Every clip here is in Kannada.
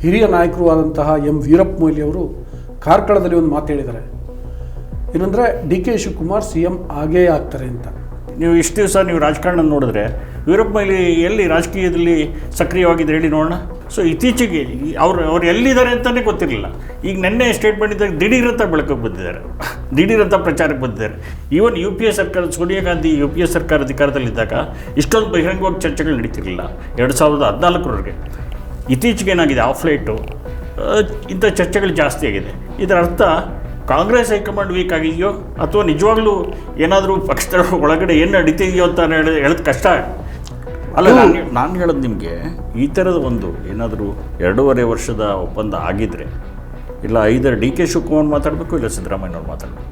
ಹಿರಿಯ ನಾಯಕರು ಆದಂತಹ ಎಂ. ವೀರಪ್ಪ ಮೊಯ್ಲಿ ಅವರು ಕಾರ್ಕಳದಲ್ಲಿ ಒಂದು ಮಾತು ಹೇಳಿದ್ದಾರೆ. ಏನಂದರೆ, D. K. Shivakumar C M ಆಗೇ ಆಗ್ತಾರೆ ಅಂತ. ನೀವು ಇಷ್ಟು ದಿವಸ ನೀವು ರಾಜಕಾರಣ ನೋಡಿದ್ರೆ, ವೀರಪ್ಪ ಮೊಯ್ಲಿ ಎಲ್ಲಿ ರಾಜಕೀಯದಲ್ಲಿ ಸಕ್ರಿಯವಾಗಿದ್ದರೆ ಹೇಳಿ ನೋಡೋಣ. ಸೊ ಇತ್ತೀಚೆಗೆ ಅವ್ರು ಅವ್ರು ಎಲ್ಲಿದ್ದಾರೆ ಅಂತಲೇ ಗೊತ್ತಿರಲಿಲ್ಲ. ಈಗ ನೆನ್ನೆ ಸ್ಟೇಟ್ಮೆಂಟ್ ಇದ್ದಾಗ ದಿಢೀರಂತ ಬೆಳಕಕ್ಕೆ ಬಂದಿದ್ದಾರೆ. ದಿಢೀರಂತ ಪ್ರಚಾರಕ್ಕೆ ಬಂದಿದ್ದಾರೆ. ಈವನ್ ಯು ಪಿ ಎ ಸರ್ಕಾರ, Sonia Gandhi U P A ಸರ್ಕಾರ ಅಧಿಕಾರದಲ್ಲಿದ್ದಾಗ ಇಷ್ಟೊಂದು ಬಹಿರಂಗವಾಗಿ ಚರ್ಚೆಗಳು ನಡೀತಿರಲಿಲ್ಲ. ಎರಡು ಸಾವಿರದ ಹದಿನಾಲ್ಕರವರೆಗೆ. ಇತ್ತೀಚೆಗೆ ಏನಾಗಿದೆ ಆಫ್ಲೈಟು ಇಂಥ ಚರ್ಚೆಗಳು ಜಾಸ್ತಿ ಆಗಿದೆ. ಇದರ ಅರ್ಥ ಕಾಂಗ್ರೆಸ್ ಹೈಕಮಾಂಡ್ ವೀಕ್ ಆಗಿದೆಯೋ ಅಥವಾ ನಿಜವಾಗ್ಲೂ ಏನಾದರೂ ಪಕ್ಷದ ಒಳಗಡೆ ಏನು ನಡೀತಿದೆಯೋ ಅಂತ ಹೇಳಿ ಹೇಳೋದು ಕಷ್ಟ. ಅಲ್ಲ ನಾನು ನಾನು ಹೇಳೋದು ನಿಮಗೆ ಈ ಥರದ ಒಂದು ಏನಾದರೂ ಎರಡೂವರೆ ವರ್ಷದ ಒಪ್ಪಂದ ಆಗಿದ್ದರೆ ಇಲ್ಲ ಐದರ ಡಿ ಕೆ ಶಿವಕುಮಾರ್ ಮಾತಾಡಬೇಕು ಇಲ್ಲ ಸಿದ್ದರಾಮಯ್ಯನವ್ರು ಮಾತಾಡಬೇಕು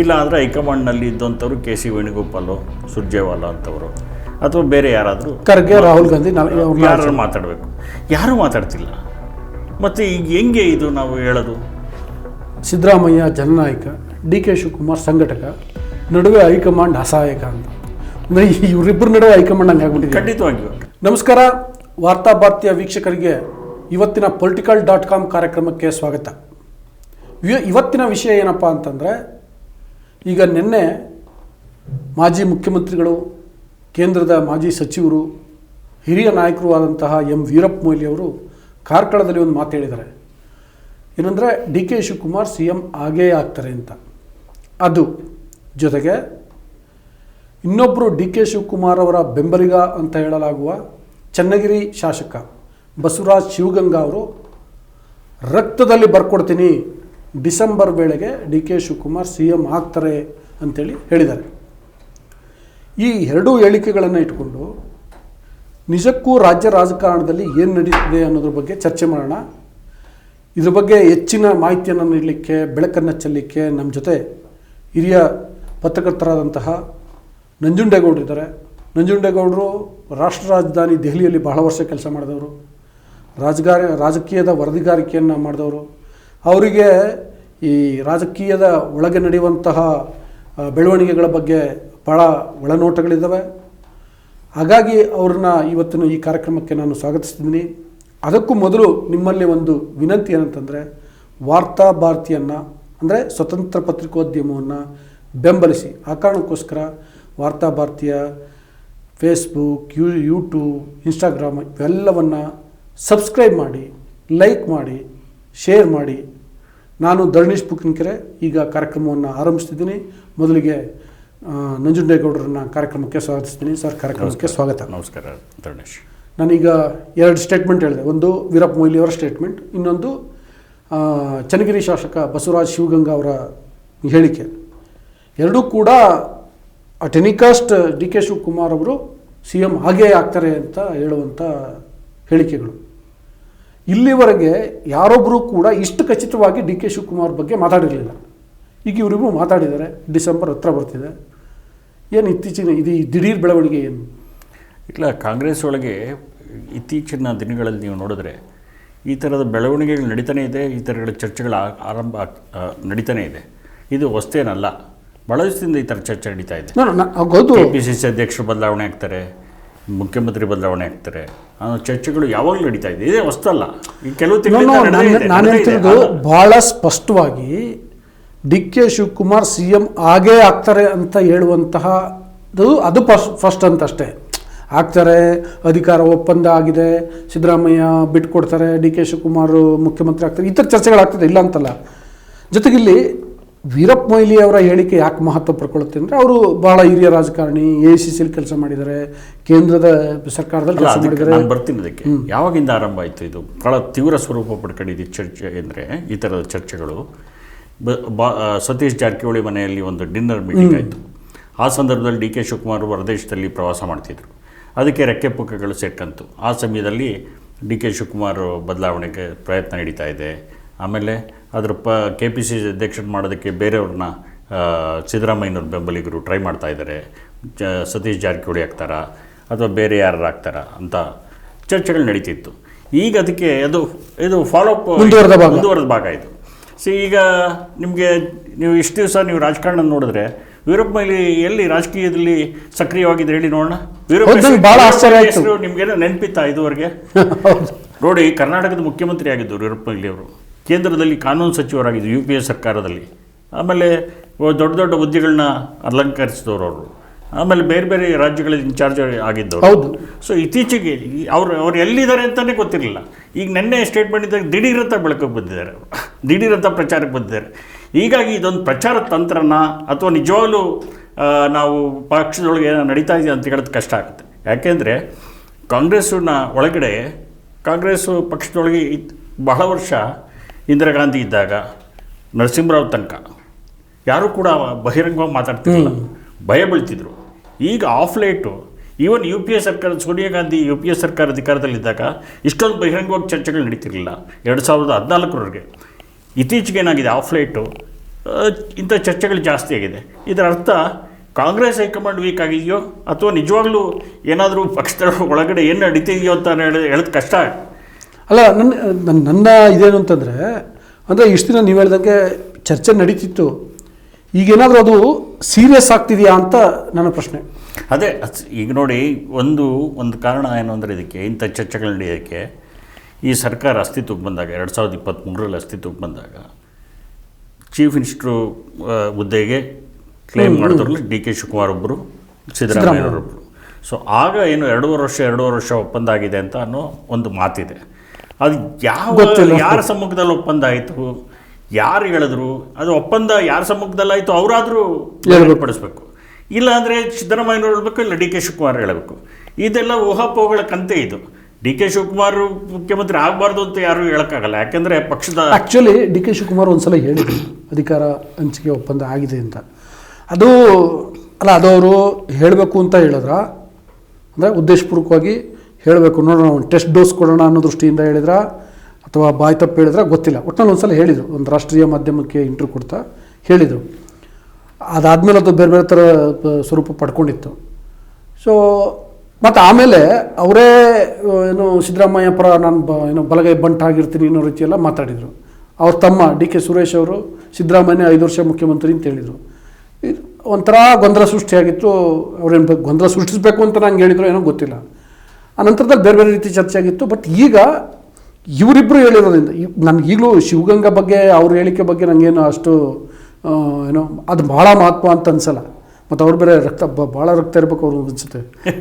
ಇಲ್ಲ ಅಂದರೆ ಹೈಕಮಾಂಡ್ನಲ್ಲಿ ಇದ್ದಂಥವ್ರು ಕೆ ಸಿ ವೇಣುಗೋಪಾಲು ಸುರ್ಜೇವಾಲ ಅಂತವರು ಅಥವಾ ಬೇರೆ ಯಾರಾದರೂ? ಖರ್ಗೆ ರಾಹುಲ್ ಗಾಂಧಿ ಯಾರು ಮಾತಾಡಬೇಕು? ಯಾರೂ ಮಾತಾಡ್ತಿಲ್ಲ? ಮತ್ತು ಈಗ ಹೆಂಗೆ ಇದು ನಾವು ಹೇಳೋದು? ಸಿದ್ದರಾಮಯ್ಯ ಜನನಾಯಕ ಡಿ ಕೆ ಶಿವಕುಮಾರ್ ಸಂಘಟಕ ನಡುವೆ ಹೈಕಮಾಂಡ್ ಅಸಹಾಯಕ ಅಂತ. ಅಂದರೆ ಇವರಿಬ್ಬರ ನಡುವೆ ಹೈಕಮಾಂಡ್ ಹಂಗೆ ಆಗ್ಬಿಟ್ಟಿದೆ. ಖಂಡಿತವಾಗಿಯೂ ನಮಸ್ಕಾರ ವಾರ್ತಾ ಭಾರತೀಯ ವೀಕ್ಷಕರಿಗೆ ಇವತ್ತಿನ ಪೊಲಿಟಿಕಲ್ ಡಾಟ್ ಕಾಮ್ ಕಾರ್ಯಕ್ರಮಕ್ಕೆ ಸ್ವಾಗತ. ಇವತ್ತಿನ ವಿಷಯ ಏನಪ್ಪ ಅಂತಂದರೆ ಈಗ ನಿನ್ನೆ ಮಾಜಿ ಮುಖ್ಯಮಂತ್ರಿಗಳು ಕೇಂದ್ರದ ಮಾಜಿ ಸಚಿವರು ಹಿರಿಯ ನಾಯಕರು ಆದಂತಹ ಎಂ ವೀರಪ್ಪ ಮೊಯ್ಲಿ ಅವರು ಕಾರ್ಕಳದಲ್ಲಿ ಒಂದು ಮಾತು ಹೇಳಿದ್ದಾರೆ. ಏನಂದರೆ, D K Shivakumar C M ಆಗೇ ಆಗ್ತಾರೆ ಅಂತ. ಅದು ಜೊತೆಗೆ ಇನ್ನೊಬ್ಬರು ಡಿ ಕೆ ಶಿವಕುಮಾರ್ ಅವರ ಬೆಂಬಲಿಗ ಅಂತ ಹೇಳಲಾಗುವ ಚನ್ನಗಿರಿ ಶಾಸಕ ಬಸವರಾಜ್ ಶಿವಗಂಗಾ ಅವರು, ರಕ್ತದಲ್ಲಿ ಬರ್ಕೊಡ್ತೀನಿ, ಡಿಸೆಂಬರ್ ವೇಳೆಗೆ D K Shivakumar C M ಆಗ್ತಾರೆ ಅಂತೇಳಿ ಹೇಳಿದ್ದಾರೆ. ಈ ಎರಡೂ ಹೇಳಿಕೆಗಳನ್ನು ಇಟ್ಕೊಂಡು ನಿಜಕ್ಕೂ ರಾಜ್ಯ ರಾಜಕಾರಣದಲ್ಲಿ ಏನು ನಡೀತಿದೆ ಅನ್ನೋದ್ರ ಬಗ್ಗೆ ಚರ್ಚೆ ಮಾಡೋಣ. ಇದ್ರ ಬಗ್ಗೆ ಹೆಚ್ಚಿನ ಮಾಹಿತಿಯನ್ನು ನೀಡಲಿಕ್ಕೆ, ಬೆಳಕನ್ನು ಚೆಲ್ಲಿಕ್ಕೆ ನಮ್ಮ ಜೊತೆ ಹಿರಿಯ ಪತ್ರಕರ್ತರಾದಂತಹ ನಂಜುಂಡೇಗೌಡರು ಇದ್ದಾರೆ. ನಂಜುಂಡೇಗೌಡರು ರಾಷ್ಟ್ರ ರಾಜಧಾನಿ ದೆಹಲಿಯಲ್ಲಿ ಬಹಳ ವರ್ಷ ಕೆಲಸ ಮಾಡಿದವರು, ರಾಜಗಾರ, ರಾಜಕೀಯದ ವರದಿಗಾರಿಕೆಯನ್ನು ಮಾಡಿದವರು. ಅವರಿಗೆ ಈ ರಾಜಕೀಯದ ಒಳಗೆ ನಡೆಯುವಂತಹ ಬೆಳವಣಿಗೆಗಳ ಬಗ್ಗೆ ಭಾಳ ಒಳನೋಟಗಳಿದ್ದಾವೆ. ಹಾಗಾಗಿ ಅವ್ರನ್ನ ಇವತ್ತಿನ ಈ ಕಾರ್ಯಕ್ರಮಕ್ಕೆ ನಾನು ಸ್ವಾಗತಿಸ್ತಿದ್ದೀನಿ ಅದಕ್ಕೂ ಮೊದಲು ನಿಮ್ಮಲ್ಲಿ ಒಂದು ವಿನಂತಿ ಏನಂತಂದರೆ, ವಾರ್ತಾ ಭಾರತಿಯನ್ನು, ಅಂದರೆ ಸ್ವತಂತ್ರ ಪತ್ರಿಕೋದ್ಯಮವನ್ನು ಬೆಂಬಲಿಸಿ. ಆ ಕಾರಣಕ್ಕೋಸ್ಕರ ವಾರ್ತಾ ಭಾರತೀಯ ಫೇಸ್ಬುಕ್ ಯೂ ಯೂಟ್ಯೂಬ್ ಇನ್ಸ್ಟಾಗ್ರಾಮ್ ಇವೆಲ್ಲವನ್ನು ಸಬ್ಸ್ಕ್ರೈಬ್ ಮಾಡಿ ಲೈಕ್ ಮಾಡಿ ಶೇರ್ ಮಾಡಿ. ನಾನು ಧರಣೀಶ್ ಬುಕ್ಕಿನಕೆರೆ ಈಗ ಕಾರ್ಯಕ್ರಮವನ್ನು ಆರಂಭಿಸ್ತಿದ್ದೀನಿ. ಮೊದಲಿಗೆ ನಂಜುಂಡೇಗೌಡರನ್ನ ಕಾರ್ಯಕ್ರಮಕ್ಕೆ ಸ್ವಾಗತಿಸ್ತೀನಿ. ಸರ್ ಕಾರ್ಯಕ್ರಮಕ್ಕೆ ಸ್ವಾಗತ. ನಮಸ್ಕಾರ ಧರ್ಣೇಶ್ ನಾನೀಗ ಎರಡು ಸ್ಟೇಟ್ಮೆಂಟ್ ಹೇಳಿದೆ. ಒಂದು ವೀರಪ್ಪ ಮೊಯ್ಲಿಯವರ ಸ್ಟೇಟ್ಮೆಂಟ್ ಇನ್ನೊಂದು ಚನ್ನಗಿರಿ ಶಾಸಕ ಬಸವರಾಜ್ ಶಿವಗಂಗಾ ಅವರ ಹೇಳಿಕೆ. ಎರಡೂ ಕೂಡ ಟೆನಿಕಾಸ್ಟ್ ಡಿ ಕೆ ಶಿವಕುಮಾರ್ ಅವರು ಸಿ ಎಂ ಹಾಗೇ ಆಗ್ತಾರೆ ಅಂತ ಹೇಳುವಂಥ ಹೇಳಿಕೆಗಳು. ಇಲ್ಲಿವರೆಗೆ ಯಾರೊಬ್ಬರೂ ಕೂಡ ಇಷ್ಟು ಖಚಿತವಾಗಿ ಡಿ ಕೆ ಶಿವಕುಮಾರ್ ಬಗ್ಗೆ ಮಾತಾಡಿರಲಿಲ್ಲ. ಈಗ ಇವರಿಗೂ ಮಾತಾಡಿದ್ದಾರೆ. ಡಿಸೆಂಬರ್ ಹತ್ರ ಬರ್ತಿದೆ. ಏನು ಇತ್ತೀಚಿನ ಇದು ದಿಢೀರ್ ಬೆಳವಣಿಗೆ ಏನು? ಇಲ್ಲ ಕಾಂಗ್ರೆಸ್ ಒಳಗೆ ಇತ್ತೀಚಿನ ದಿನಗಳಲ್ಲಿ ನೀವು ನೋಡಿದ್ರೆ ಈ ಥರದ ಬೆಳವಣಿಗೆಗಳು ನಡೀತಾನೆ ಇದೆ ಈ ಥರಗಳ ಚರ್ಚೆಗಳು ಆರಂಭ ನಡೀತಾನೆ ಇದೆ. ಇದು ಹೊಸ್ತೇನಲ್ಲ. ಭಾಳ ದಿವಸದಿಂದ ಈ ಥರ ಚರ್ಚೆ ನಡೀತಾ ಇದೆ. ಕೆ ಪಿ ಸಿ ಸಿ ಅಧ್ಯಕ್ಷರು ಬದಲಾವಣೆ ಆಗ್ತಾರೆ ಮುಖ್ಯಮಂತ್ರಿ ಬದಲಾವಣೆ ಆಗ್ತಾರೆ. ಆ ಚರ್ಚೆಗಳು ಯಾವಾಗಲೂ ನಡೀತಾ ಇದೆ. ಇದೇ ಹೊಸ್ತಲ್ಲ. ಈ ಕೆಲವು ತಿಂಗಳು ನಾನು ಹೇಳ್ತಿರೋದು ಬಹಳ ಸ್ಪಷ್ಟವಾಗಿ D K Shivakumar C M ಆಗೇ ಆಗ್ತಾರೆ ಅಂತ ಹೇಳುವಂತಹ ಅದು ಅದು ಫಸ್ಟ್ ಫಸ್ಟ್ ಅಂತ ಅಷ್ಟೇ. ಆಗ್ತಾರೆ ಅಧಿಕಾರ ಒಪ್ಪಂದ ಆಗಿದೆ ಸಿದ್ದರಾಮಯ್ಯ ಬಿಟ್ಕೊಡ್ತಾರೆ ಡಿ ಕೆ ಶಿವಕುಮಾರ್ ಮುಖ್ಯಮಂತ್ರಿ ಆಗ್ತಾರೆ ಈ ಥರ ಚರ್ಚೆಗಳಾಗ್ತದೆ ಇಲ್ಲ ಅಂತಲ್ಲ. ಜೊತೆಗಿಲ್ಲಿ ವೀರಪ್ಪ ಮೊಯ್ಲಿ ಅವರ ಹೇಳಿಕೆ ಯಾಕೆ ಮಹತ್ವ ಪಡ್ಕೊಳ್ಳುತ್ತೆ ಅಂದರೆ ಅವರು ಬಹಳ ಹಿರಿಯ ರಾಜಕಾರಣಿ ಎ ಸಿ ಸಿಲಿ ಕೆಲಸ ಮಾಡಿದ್ದಾರೆ ಕೇಂದ್ರದ ಸರ್ಕಾರದಲ್ಲಿ ಕೆಲಸ ಮಾಡಿದ್ದಾರೆ. ನಾನು ಬರ್ತೀನಿ ಅದಕ್ಕೆ. ಯಾವಾಗಿಂದ ಆರಂಭ ಆಯಿತು ಇದು? ಬಹಳ ತೀವ್ರ ಸ್ವರೂಪ ಪಡ್ಕೊಂಡಿದ್ದು ಚರ್ಚೆ ಅಂದರೆ ಈ ಥರದ ಚರ್ಚೆಗಳು. ಬ- ಬಾ ಸತೀಶ್ ಜಾರಕಿಹೊಳಿ ಮನೆಯಲ್ಲಿ ಒಂದು ಡಿನ್ನರ್ ಮೀಟಿಂಗ್ ಆಯಿತು. ಆ ಸಂದರ್ಭದಲ್ಲಿ ಡಿ ಕೆ ಶಿವಕುಮಾರ್ ಹೊರದೇಶದಲ್ಲಿ ಪ್ರವಾಸ ಮಾಡ್ತಿದ್ರು. ಅದಕ್ಕೆ ರೆಕ್ಕೆ ಪುಕ್ಕಗಳು ಸೆಟ್ಟಂತು. ಆ ಸಮಯದಲ್ಲಿ ಡಿ ಕೆ ಶಿವಕುಮಾರ್ ಬದಲಾವಣೆಗೆ ಪ್ರಯತ್ನ ನಡೀತಾ ಇದೆ. ಆಮೇಲೆ ಅದರ ಪ ಕೆ ಪಿ ಸಿ ಸಿ ಅಧ್ಯಕ್ಷರು ಮಾಡೋದಕ್ಕೆ ಬೇರೆಯವ್ರನ್ನ ಸಿದ್ದರಾಮಯ್ಯನವ್ರ ಬೆಂಬಲಿಗರು ಟ್ರೈ ಮಾಡ್ತಾ ಇದ್ದಾರೆ ಜ ಸತೀಶ್ ಜಾರಕಿಹೊಳಿ ಆಗ್ತಾರಾ? ಅಥವಾ ಬೇರೆ ಯಾರು ಆಗ್ತಾರಾ? ಅಂತ ಚರ್ಚೆಗಳು ನಡೀತಿತ್ತು. ಈಗ ಅದಕ್ಕೆ ಅದು ಇದು ಫಾಲೋಅಪ್ ಮುಂದುವರೆದ ಭಾಗ. ಮುಂದುವರೆದ ಭಾಗ ಇದು. ಸೊ ಈಗ ನಿಮಗೆ ನೀವು ಇಷ್ಟು ದಿವಸ ನೀವು ರಾಜಕಾರಣ ನೋಡಿದ್ರೆ ವೀರಪ್ಪ ಮೈಲಿ ಎಲ್ಲಿ ರಾಜಕೀಯದಲ್ಲಿ ಸಕ್ರಿಯವಾಗಿದ್ದು ಹೇಳಿ ನೋಡೋಣ? ವೀರಪ್ಪ ನಿಮಗೇನೋ ನೆನಪಿತ್ತಾ ಇದುವರೆಗೆ? ನೋಡಿ ಕರ್ನಾಟಕದ ಮುಖ್ಯಮಂತ್ರಿ ಆಗಿದ್ದರು ವೀರಪ್ಪ ಅವರು. ಕೇಂದ್ರದಲ್ಲಿ ಕಾನೂನು ಸಚಿವರಾಗಿದ್ದರು ಯು ಪಿ ಎ ಸರ್ಕಾರದಲ್ಲಿ. ಆಮೇಲೆ ದೊಡ್ಡ ದೊಡ್ಡ ಹುದ್ದೆಗಳನ್ನ ಅಲಂಕರಿಸಿದವರು ಅವರು. ಆಮೇಲೆ ಬೇರೆ ಬೇರೆ ರಾಜ್ಯಗಳಲ್ಲಿ ಇನ್ಚಾರ್ಜ್ ಆಗಿದ್ದವರು. ಹೌದು. ಸೊ ಇತ್ತೀಚೆಗೆ ಅವ್ರು ಅವ್ರು ಎಲ್ಲಿದ್ದಾರೆ ಅಂತಲೇ ಗೊತ್ತಿರಲಿಲ್ಲ. ಈಗ ನಿನ್ನೆ ಸ್ಟೇಟ್ಮೆಂಟ್ ಇದ್ದಾಗ ದಿಢೀರಂತ ಬೆಳಕಿಗೆ ಬಂದಿದ್ದಾರೆ. ದಿಢೀರಂತ ಪ್ರಚಾರಕ್ಕೆ ಬಂದಿದ್ದಾರೆ. ಹೀಗಾಗಿ ಇದೊಂದು ಪ್ರಚಾರ ತಂತ್ರನ ಅಥವಾ ನಿಜವಾಗ್ಲೂ ನಾವು ಪಕ್ಷದೊಳಗೆ ಏನೋ ನಡೀತಾ ಇದೆ ಅಂತ ಹೇಳೋದು ಕಷ್ಟ ಆಗುತ್ತೆ. ಯಾಕೆಂದರೆ ಕಾಂಗ್ರೆಸ್ಸಿನ ಒಳಗಡೆ ಕಾಂಗ್ರೆಸ್ಸು ಪಕ್ಷದೊಳಗೆ ಬಹಳ ವರ್ಷ ಇಂದಿರಾ ಗಾಂಧಿ ಇದ್ದಾಗ ನರಸಿಂಹರಾವ್ ತನಕ. ಯಾರೂ ಕೂಡ ಬಹಿರಂಗವಾಗಿ ಮಾತಾಡ್ತಿರಲಿಲ್ಲ. ಭಯ ಬೀಳ್ತಿದ್ರು. ಈಗ of late even U P A ಸರ್ಕಾರ, Sonia Gandhi U P A ಸರ್ಕಾರ ಅಧಿಕಾರದಲ್ಲಿದ್ದಾಗ ಇಷ್ಟೊಂದು ಬಹಿರಂಗವಾಗಿ ಚರ್ಚೆಗಳು ನಡೀತಿರಲಿಲ್ಲ. ಎರಡು ಸಾವಿರದ ಹದಿನಾಲ್ಕರವರೆಗೆ. ಇತ್ತೀಚೆಗೆ ಏನಾಗಿದೆ ಆಫ್ ಲೇಟು ಇಂಥ ಚರ್ಚೆಗಳು ಜಾಸ್ತಿ ಆಗಿದೆ. ಇದರ ಅರ್ಥ ಕಾಂಗ್ರೆಸ್ ಹೈಕಮಾಂಡ್ ವೀಕ್ ಆಗಿದೆಯೋ ಅಥವಾ ನಿಜವಾಗ್ಲೂ ಏನಾದರೂ ಪಕ್ಷದ ಒಳಗಡೆ ಏನು ನಡೀತಿದೆಯೋ ಅಂತ ಹೇಳಿ ಹೇಳೋದು ಕಷ್ಟ. ಅಲ್ಲ, ನನ್ನ ನನ್ನ ನನ್ನ ಇದೇನು ಅಂತಂದರೆ ಅಂದರೆ ಇಷ್ಟು ದಿನ ನೀವು ಹೇಳ್ದಂಗೆ ಚರ್ಚೆ ನಡೀತಿತ್ತು. ಈಗೇನಾದರೂ ಅದು ಸೀರಿಯಸ್ ಆಗ್ತಿದೆಯಾ ಅಂತ ನನ್ನ ಪ್ರಶ್ನೆ. ಅದೇ ಈಗ ನೋಡಿ ಒಂದು ಒಂದು ಕಾರಣ ಏನು ಅಂದರೆ ಇದಕ್ಕೆ ಇಂಥ ಚರ್ಚೆಗಳು ನಡೆಯೋದಕ್ಕೆ ಈ ಸರ್ಕಾರ ಅಸ್ತಿತ್ವಕ್ಕೆ ಬಂದಾಗ ಎರಡು ಸಾವಿರದ ಇಪ್ಪತ್ತ್ಮೂರರಲ್ಲಿ ಅಸ್ತಿತ್ವಕ್ಕೆ ಬಂದಾಗ ಚೀಫ್ ಮಿನಿಸ್ಟ್ರು ಹುದ್ದೆಗೆ ಕ್ಲೇಮ್ ಮಾಡಿದ್ರಲ್ಲಿ ಡಿ ಕೆ ಶಿವಕುಮಾರ್ ಒಬ್ಬರು ಸಿದ್ದರಾಮಯ್ಯನವರೊಬ್ಬರು ಸೊ ಆಗ ಏನು ಎರಡೂವರೆ ವರ್ಷ ಎರಡೂವರೆ ವರ್ಷ ಒಪ್ಪಂದ ಆಗಿದೆ ಅಂತ ಅನ್ನೋ ಒಂದು ಮಾತಿದೆ. ಅದು ಯಾವ. ಯಾರ ಸಮ್ಮುಖದಲ್ಲಿ ಒಪ್ಪಂದ ಆಯಿತು? ಯಾರು ಹೇಳಿದ್ರು? ಅದು ಒಪ್ಪಂದ ಯಾರ ಸಮ್ಮುಖದಲ್ಲಾಯಿತು ಅವರಾದರೂ ಪಡಿಸ್ಬೇಕು ಇಲ್ಲ ಅಂದರೆ ಸಿದ್ದರಾಮಯ್ಯನವ್ರು ಹೇಳಬೇಕು ಇಲ್ಲ ಡಿ ಕೆ ಶಿವಕುಮಾರ್ ಹೇಳಬೇಕು. ಇದೆಲ್ಲ ಊಹಾಪೋಹಗಳ ಕಂತೆ ಇದು. ಡಿ ಕೆ ಶಿವಕುಮಾರ್ ಮುಖ್ಯಮಂತ್ರಿ ಆಗಬಾರ್ದು ಅಂತ ಯಾರು ಹೇಳೋಕ್ಕಾಗಲ್ಲ. ಯಾಕೆಂದರೆ ಪಕ್ಷದ ಆ್ಯಕ್ಚುಲಿ ಡಿ ಕೆ ಶಿವಕುಮಾರ್ ಒಂದ್ಸಲ ಹೇಳಿದ್ರು ಅಧಿಕಾರ ಹಂಚಿಕೆ ಒಪ್ಪಂದ ಆಗಿದೆ ಅಂತ. ಅದು ಅಲ್ಲ ಅದು ಅವರು ಹೇಳಬೇಕು ಅಂತ ಹೇಳಿದ್ರ ಅಂದರೆ ಉದ್ದೇಶಪೂರ್ವಕವಾಗಿ ಹೇಳಬೇಕು. ನೋಡೋಣ ಒಂದು ಟೆಸ್ಟ್ ಡೋಸ್ ಕೊಡೋಣ ಅನ್ನೋ ದೃಷ್ಟಿಯಿಂದ ಹೇಳಿದ್ರ ಅಥವಾ ಬಾಯ್ ತಪ್ಪು ಹೇಳಿದ್ರೆ ಗೊತ್ತಿಲ್ಲ. ಒಟ್ಟಿನಲ್ಲಿ ಒಂದ್ಸಲ ಹೇಳಿದರು. ಒಂದು ರಾಷ್ಟ್ರೀಯ ಮಾಧ್ಯಮಕ್ಕೆ ಇಂಟ್ರ್ಯೂ ಕೊಡ್ತಾ ಹೇಳಿದರು. ಅದಾದಮೇಲೆ ಅದು ಬೇರೆ ಬೇರೆ ಥರ ಸ್ವರೂಪ ಪಡ್ಕೊಂಡಿತ್ತು. ಸೊ ಮತ್ತು ಆಮೇಲೆ ಅವರೇ ಏನು ಸಿದ್ದರಾಮಯ್ಯ ಪರ ನಾನು ಬ, ಏನು ಬಲಗೈ ಬಂಟಾಗಿರ್ತೀನಿ ಅನ್ನೋ ರೀತಿಯೆಲ್ಲ ಮಾತಾಡಿದರು. ಅವ್ರ ತಮ್ಮ, ಡಿ ಕೆ ಸುರೇಶ್ ಅವರು ಸಿದ್ದರಾಮಯ್ಯ ಐದು ವರ್ಷ ಮುಖ್ಯಮಂತ್ರಿ ಅಂತ ಹೇಳಿದರು. ಇದು ಒಂಥರ ಗೊಂದಲ ಸೃಷ್ಟಿಯಾಗಿತ್ತು. ಅವ್ರೇನು ಗೊಂದಲ ಸೃಷ್ಟಿಸಬೇಕು ಅಂತ ನಂಗೆ ಹೇಳಿದ್ರು ಏನೋ ಗೊತ್ತಿಲ್ಲ. ಆ ನಂತರದಲ್ಲಿ ಬೇರೆ ಬೇರೆ ರೀತಿ ಚರ್ಚೆ ಆಗಿತ್ತು ಬಟ್ ಈಗ ಇವರಿಬ್ಬರು ಹೇಳಿರೋದ್ರಿಂದ ನನಗೆ ಈಗಲೂ ಶಿವಗಂಗಾ ಬಗ್ಗೆ, ಅವ್ರ ಹೇಳಿಕೆ ಬಗ್ಗೆ ನನಗೇನು ಅಷ್ಟು ಏನೋ, ಅದು ಭಾಳ ಮಹತ್ವ ಅಂತ ಅನ್ಸಲ್ಲ. ಮತ್ತು ಅವ್ರು ಬೇರೆ ರಕ್ತ ಭಾಳ ರಕ್ತ ಇರಬೇಕು ಅವರು ಅನ್ಸುತ್ತೆ.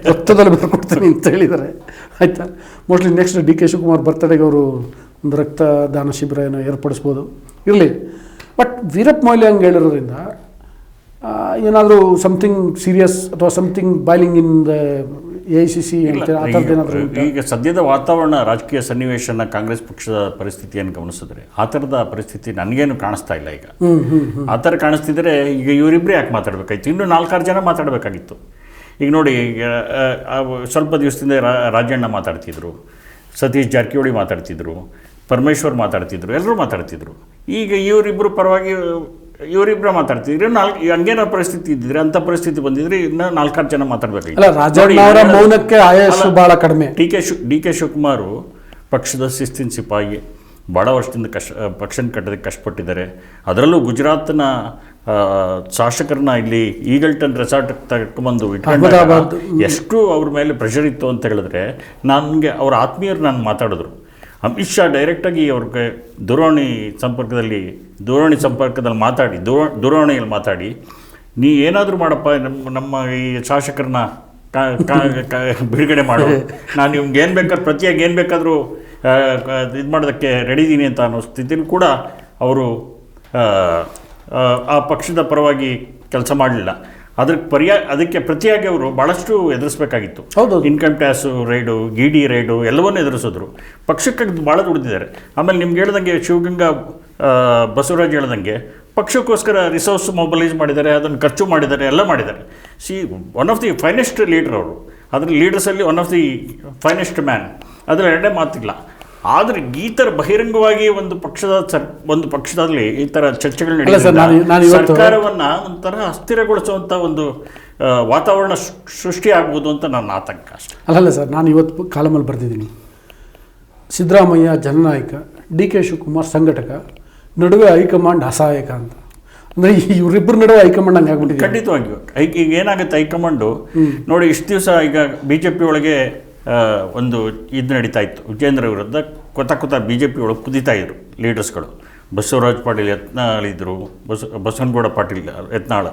ರಕ್ತದಲ್ಲಿ ಬರ್ಕೊಡ್ತೀನಿ ಅಂತ ಹೇಳಿದ್ದಾರೆ ಆಯಿತಾ? Mostly next D K Shivakumar ಬರ್ತಡೆಗೆ ಅವರು ಒಂದು ರಕ್ತದಾನ ಶಿಬಿರ ಏನೋ ಏರ್ಪಡಿಸ್ಬೋದು. ಇರಲಿ. ಬಟ್ ವೀರಪ್ಪ ಮೊಯ್ಲಿ ಹಂಗೆ ಹೇಳಿರೋದ್ರಿಂದ ಏನಾದರೂ ಸಮಥಿಂಗ್ ಸೀರಿಯಸ್ ಅಥವಾ something boiling in the A I C C ಈಗ ಸದ್ಯದ ವಾತಾವರಣ ರಾಜಕೀಯ ಸನ್ನಿವೇಶನ ಕಾಂಗ್ರೆಸ್ ಪಕ್ಷದ ಪರಿಸ್ಥಿತಿಯನ್ನು ಗಮನಿಸಿದ್ರೆ ಆ ಥರದ ಪರಿಸ್ಥಿತಿ ನನಗೇನು ಕಾಣಿಸ್ತಾ ಇಲ್ಲ ಈಗ. ಆ ಥರ ಕಾಣಿಸ್ತಿದ್ರೆ ಈಗ ಇವರಿಬ್ಬರೇ ಯಾಕೆ ಮಾತಾಡಬೇಕಾಯ್ತು ಇನ್ನೂ ನಾಲ್ಕಾರು ಜನ ಮಾತಾಡಬೇಕಾಗಿತ್ತು. ಈಗ ನೋಡಿ ಸ್ವಲ್ಪ ದಿವಸದಿಂದ ರಾಜಣ್ಣ ಮಾತಾಡ್ತಿದ್ರು ಸತೀಶ್ ಜಾರಕಿಹೊಳಿ ಮಾತಾಡ್ತಿದ್ರು ಪರಮೇಶ್ವರ್ ಮಾತಾಡ್ತಿದ್ರು ಎಲ್ಲರೂ ಮಾತಾಡ್ತಿದ್ರು. ಈಗ ಇವರಿಬ್ಬರು ಪರವಾಗಿ ಇವರಿಬ್ಬರ ಮಾತಾಡ್ತಿದ್ರು ನಾಲ್ಕು ಹಂಗೇನ ಪರಿಸ್ಥಿತಿ ಇದ್ದಿದ್ರೆ ಅಂತ ಪರಿಸ್ಥಿತಿ ಬಂದಿದ್ರೆ ಇನ್ನ ನಾಲ್ಕಾರು ಜನ ಮಾತಾಡ್ಬೇಕು ಮೌನಕ್ಕೆ ಆಯಸ್ಸು ಭಾಳ ಕಡಿಮೆ. ಡಿ ಕೆ ಶು ಡಿ ಕೆ ಶಿವಕುಮಾರ್ ಪಕ್ಷದ ಶಿಸ್ತಿನ ಸಿಪಾಯಿ ಭಾಳ ವರ್ಷದಿಂದ ಕಷ್ಟ ಪಕ್ಷನ ಕಟ್ಟೋದಕ್ಕೆ ಕಷ್ಟಪಟ್ಟಿದ್ದಾರೆ. ಅದರಲ್ಲೂ ಗುಜರಾತ್ನ ಆ, ಶಾಸಕರನ್ನ ಇಲ್ಲಿ ಈಗಲ್ಟನ್ ರೆಸಾರ್ಟ್ ತಗೊಂಡು ಇಟ್ಕೊಂಡು. ಎಷ್ಟು ಅವ್ರ ಮೇಲೆ ಪ್ರೆಷರ್ ಇತ್ತು ಅಂತ ಹೇಳಿದ್ರೆ ನನಗೆ ಅವ್ರ ಆತ್ಮೀಯರು ನಾನು ಮಾತಾಡಿದ್ರು. ಅಮಿತ್ ಶಾ ಡೈರೆಕ್ಟಾಗಿ ಅವ್ರಿಗೆ ದೂರವಾಣಿ ಸಂಪರ್ಕದಲ್ಲಿ ದೂರವಾಣಿ ಸಂಪರ್ಕದಲ್ಲಿ ಮಾತಾಡಿ, ದೂರ, ದೂರವಾಣಿಯಲ್ಲಿ ಮಾತಾಡಿ, ನೀ ಏನಾದರೂ ಮಾಡಪ್ಪ ನಮ್ಮ ನಮ್ಮ ಈ ಶಾಸಕರನ್ನ ಬಿಡುಗಡೆ ಮಾಡು. ನಾನು ನಿಮ್ಗೆ ಏನು ಬೇಕಾದ್ರೆ ಪ್ರತಿಯಾಗಿ ಏನು ಬೇಕಾದರೂ ಇದು ಮಾಡೋದಕ್ಕೆ ರೆಡಿ ಇದ್ದೀನಿ ಅಂತ ಅನ್ನೋ ಸ್ಥಿತಿಲಿ ಕೂಡ ಅವರು ಆ ಪಕ್ಷದ ಪರವಾಗಿ ಕೆಲಸ ಮಾಡಲಿಲ್ಲ. ಅದಕ್ಕೆ ಪರ್ಯಾಯ ಅದಕ್ಕೆ ಪ್ರತಿಯಾಗಿ ಅವರು ಭಾಳಷ್ಟು ಎದುರಿಸಬೇಕಾಗಿತ್ತು. ಹೌದು ಇನ್ಕಮ್ ಟ್ಯಾಕ್ಸು ರೈಡು ಗಿ ಡಿ ರೈಡು ಎಲ್ಲವನ್ನೂ ಎದುರಿಸಿದ್ರು. ಪಕ್ಷಕ್ಕೆ ಭಾಳ ದುಡಿದಿದ್ದಾರೆ. ಆಮೇಲೆ ನಿಮ್ಗೆ ಹೇಳ್ದಂಗೆ ಶಿವಗಂಗಾ ಬಸವರಾಜ್ ಹೇಳ್ದಂಗೆ ಪಕ್ಷಕ್ಕೋಸ್ಕರ ರಿಸೋರ್ಸ್ ಮೊಬಲೈಸ್ ಮಾಡಿದ್ದಾರೆ ಅದನ್ನು ಖರ್ಚು ಮಾಡಿದ್ದಾರೆ ಎಲ್ಲ ಮಾಡಿದ್ದಾರೆ. C one of the finest leader ಅವರು. ಅದ್ರ ಲೀಡರ್ಸಲ್ಲಿ one of the finest man ಅದರ ಎರಡೇ ಮಾತಿಲ್ಲ. ಆದರೆ ಈ ಥರ ಬಹಿರಂಗವಾಗಿ ಒಂದು ಪಕ್ಷದ ಸರ್ ಒಂದು ಪಕ್ಷದಲ್ಲಿ ಈ ಥರ ಚರ್ಚೆಗಳು ನಡೆಯಲ್ಲ ಸರ್, ನಾನು- ನಾನು ನಡೆಯೋದ್ರಿಂದ ಇವತ್ತು- ಸರ್ಕಾರವನ್ನು ಒಂಥರ ಅಸ್ಥಿರಗೊಳಿಸುವಂಥ ಒಂದು ವಾತಾವರಣ ಸೃಷ್ಟಿಯಾಗ್ಬೋದು ಸೃಷ್ಟಿ ಆಗ್ಬೋದು ಅಂತ ನನ್ನ ಆತಂಕ ಅಷ್ಟೇ. ಅಲ್ಲಲ್ಲ ಸರ್ ನಾನು ಇವತ್ತು ಕಾಲಮಲ್ಲಿ ಬರೆದಿದ್ದೀನಿ. ಸಿದ್ದರಾಮಯ್ಯ ಜನನಾಯಕ ಡಿ ಕೆ ಶಿವಕುಮಾರ್ ಸಂಘಟಕ ನಡುವೆ ಹೈಕಮಾಂಡ್ ಅಸಹಾಯಕ ಅಂತ. ಅಂದರೆ ಇವರಿಬ್ಬರು ನಡುವೆ ಹೈಕಮಾಂಡ್ ಹಂಗೆ ಆಗ್ಬಿಟ್ಟಿದೆ. ಖಂಡಿತವಾಗಿ. ಈಗ ಏನಾಗುತ್ತೆ ಹೈಕಮಾಂಡು? ನೋಡಿ ಇಷ್ಟು ದಿವಸ ಈಗ ಬಿ ಜೆ ಪಿ ಒಳಗೆ ಒಂದು ಇದು ನಡೀತಾ ಇತ್ತು. ವಿಜೇಂದ್ರ ವಿರುದ್ಧ ಕೊತ ಕೊತ ಬಿ ಜೆ ಪಿ ಒಳಗೆ ಕುದೀತಾ ಇದ್ರು ಲೀಡರ್ಸ್ಗಳು. ಬಸವರಾಜ್ ಪಾಟೀಲ್ ಯತ್ನಾಳ್ ಇದ್ದರು ಬಸ ಬಸವನಗೌಡ ಪಾಟೀಲ್ ಯತ್ನಾಳ್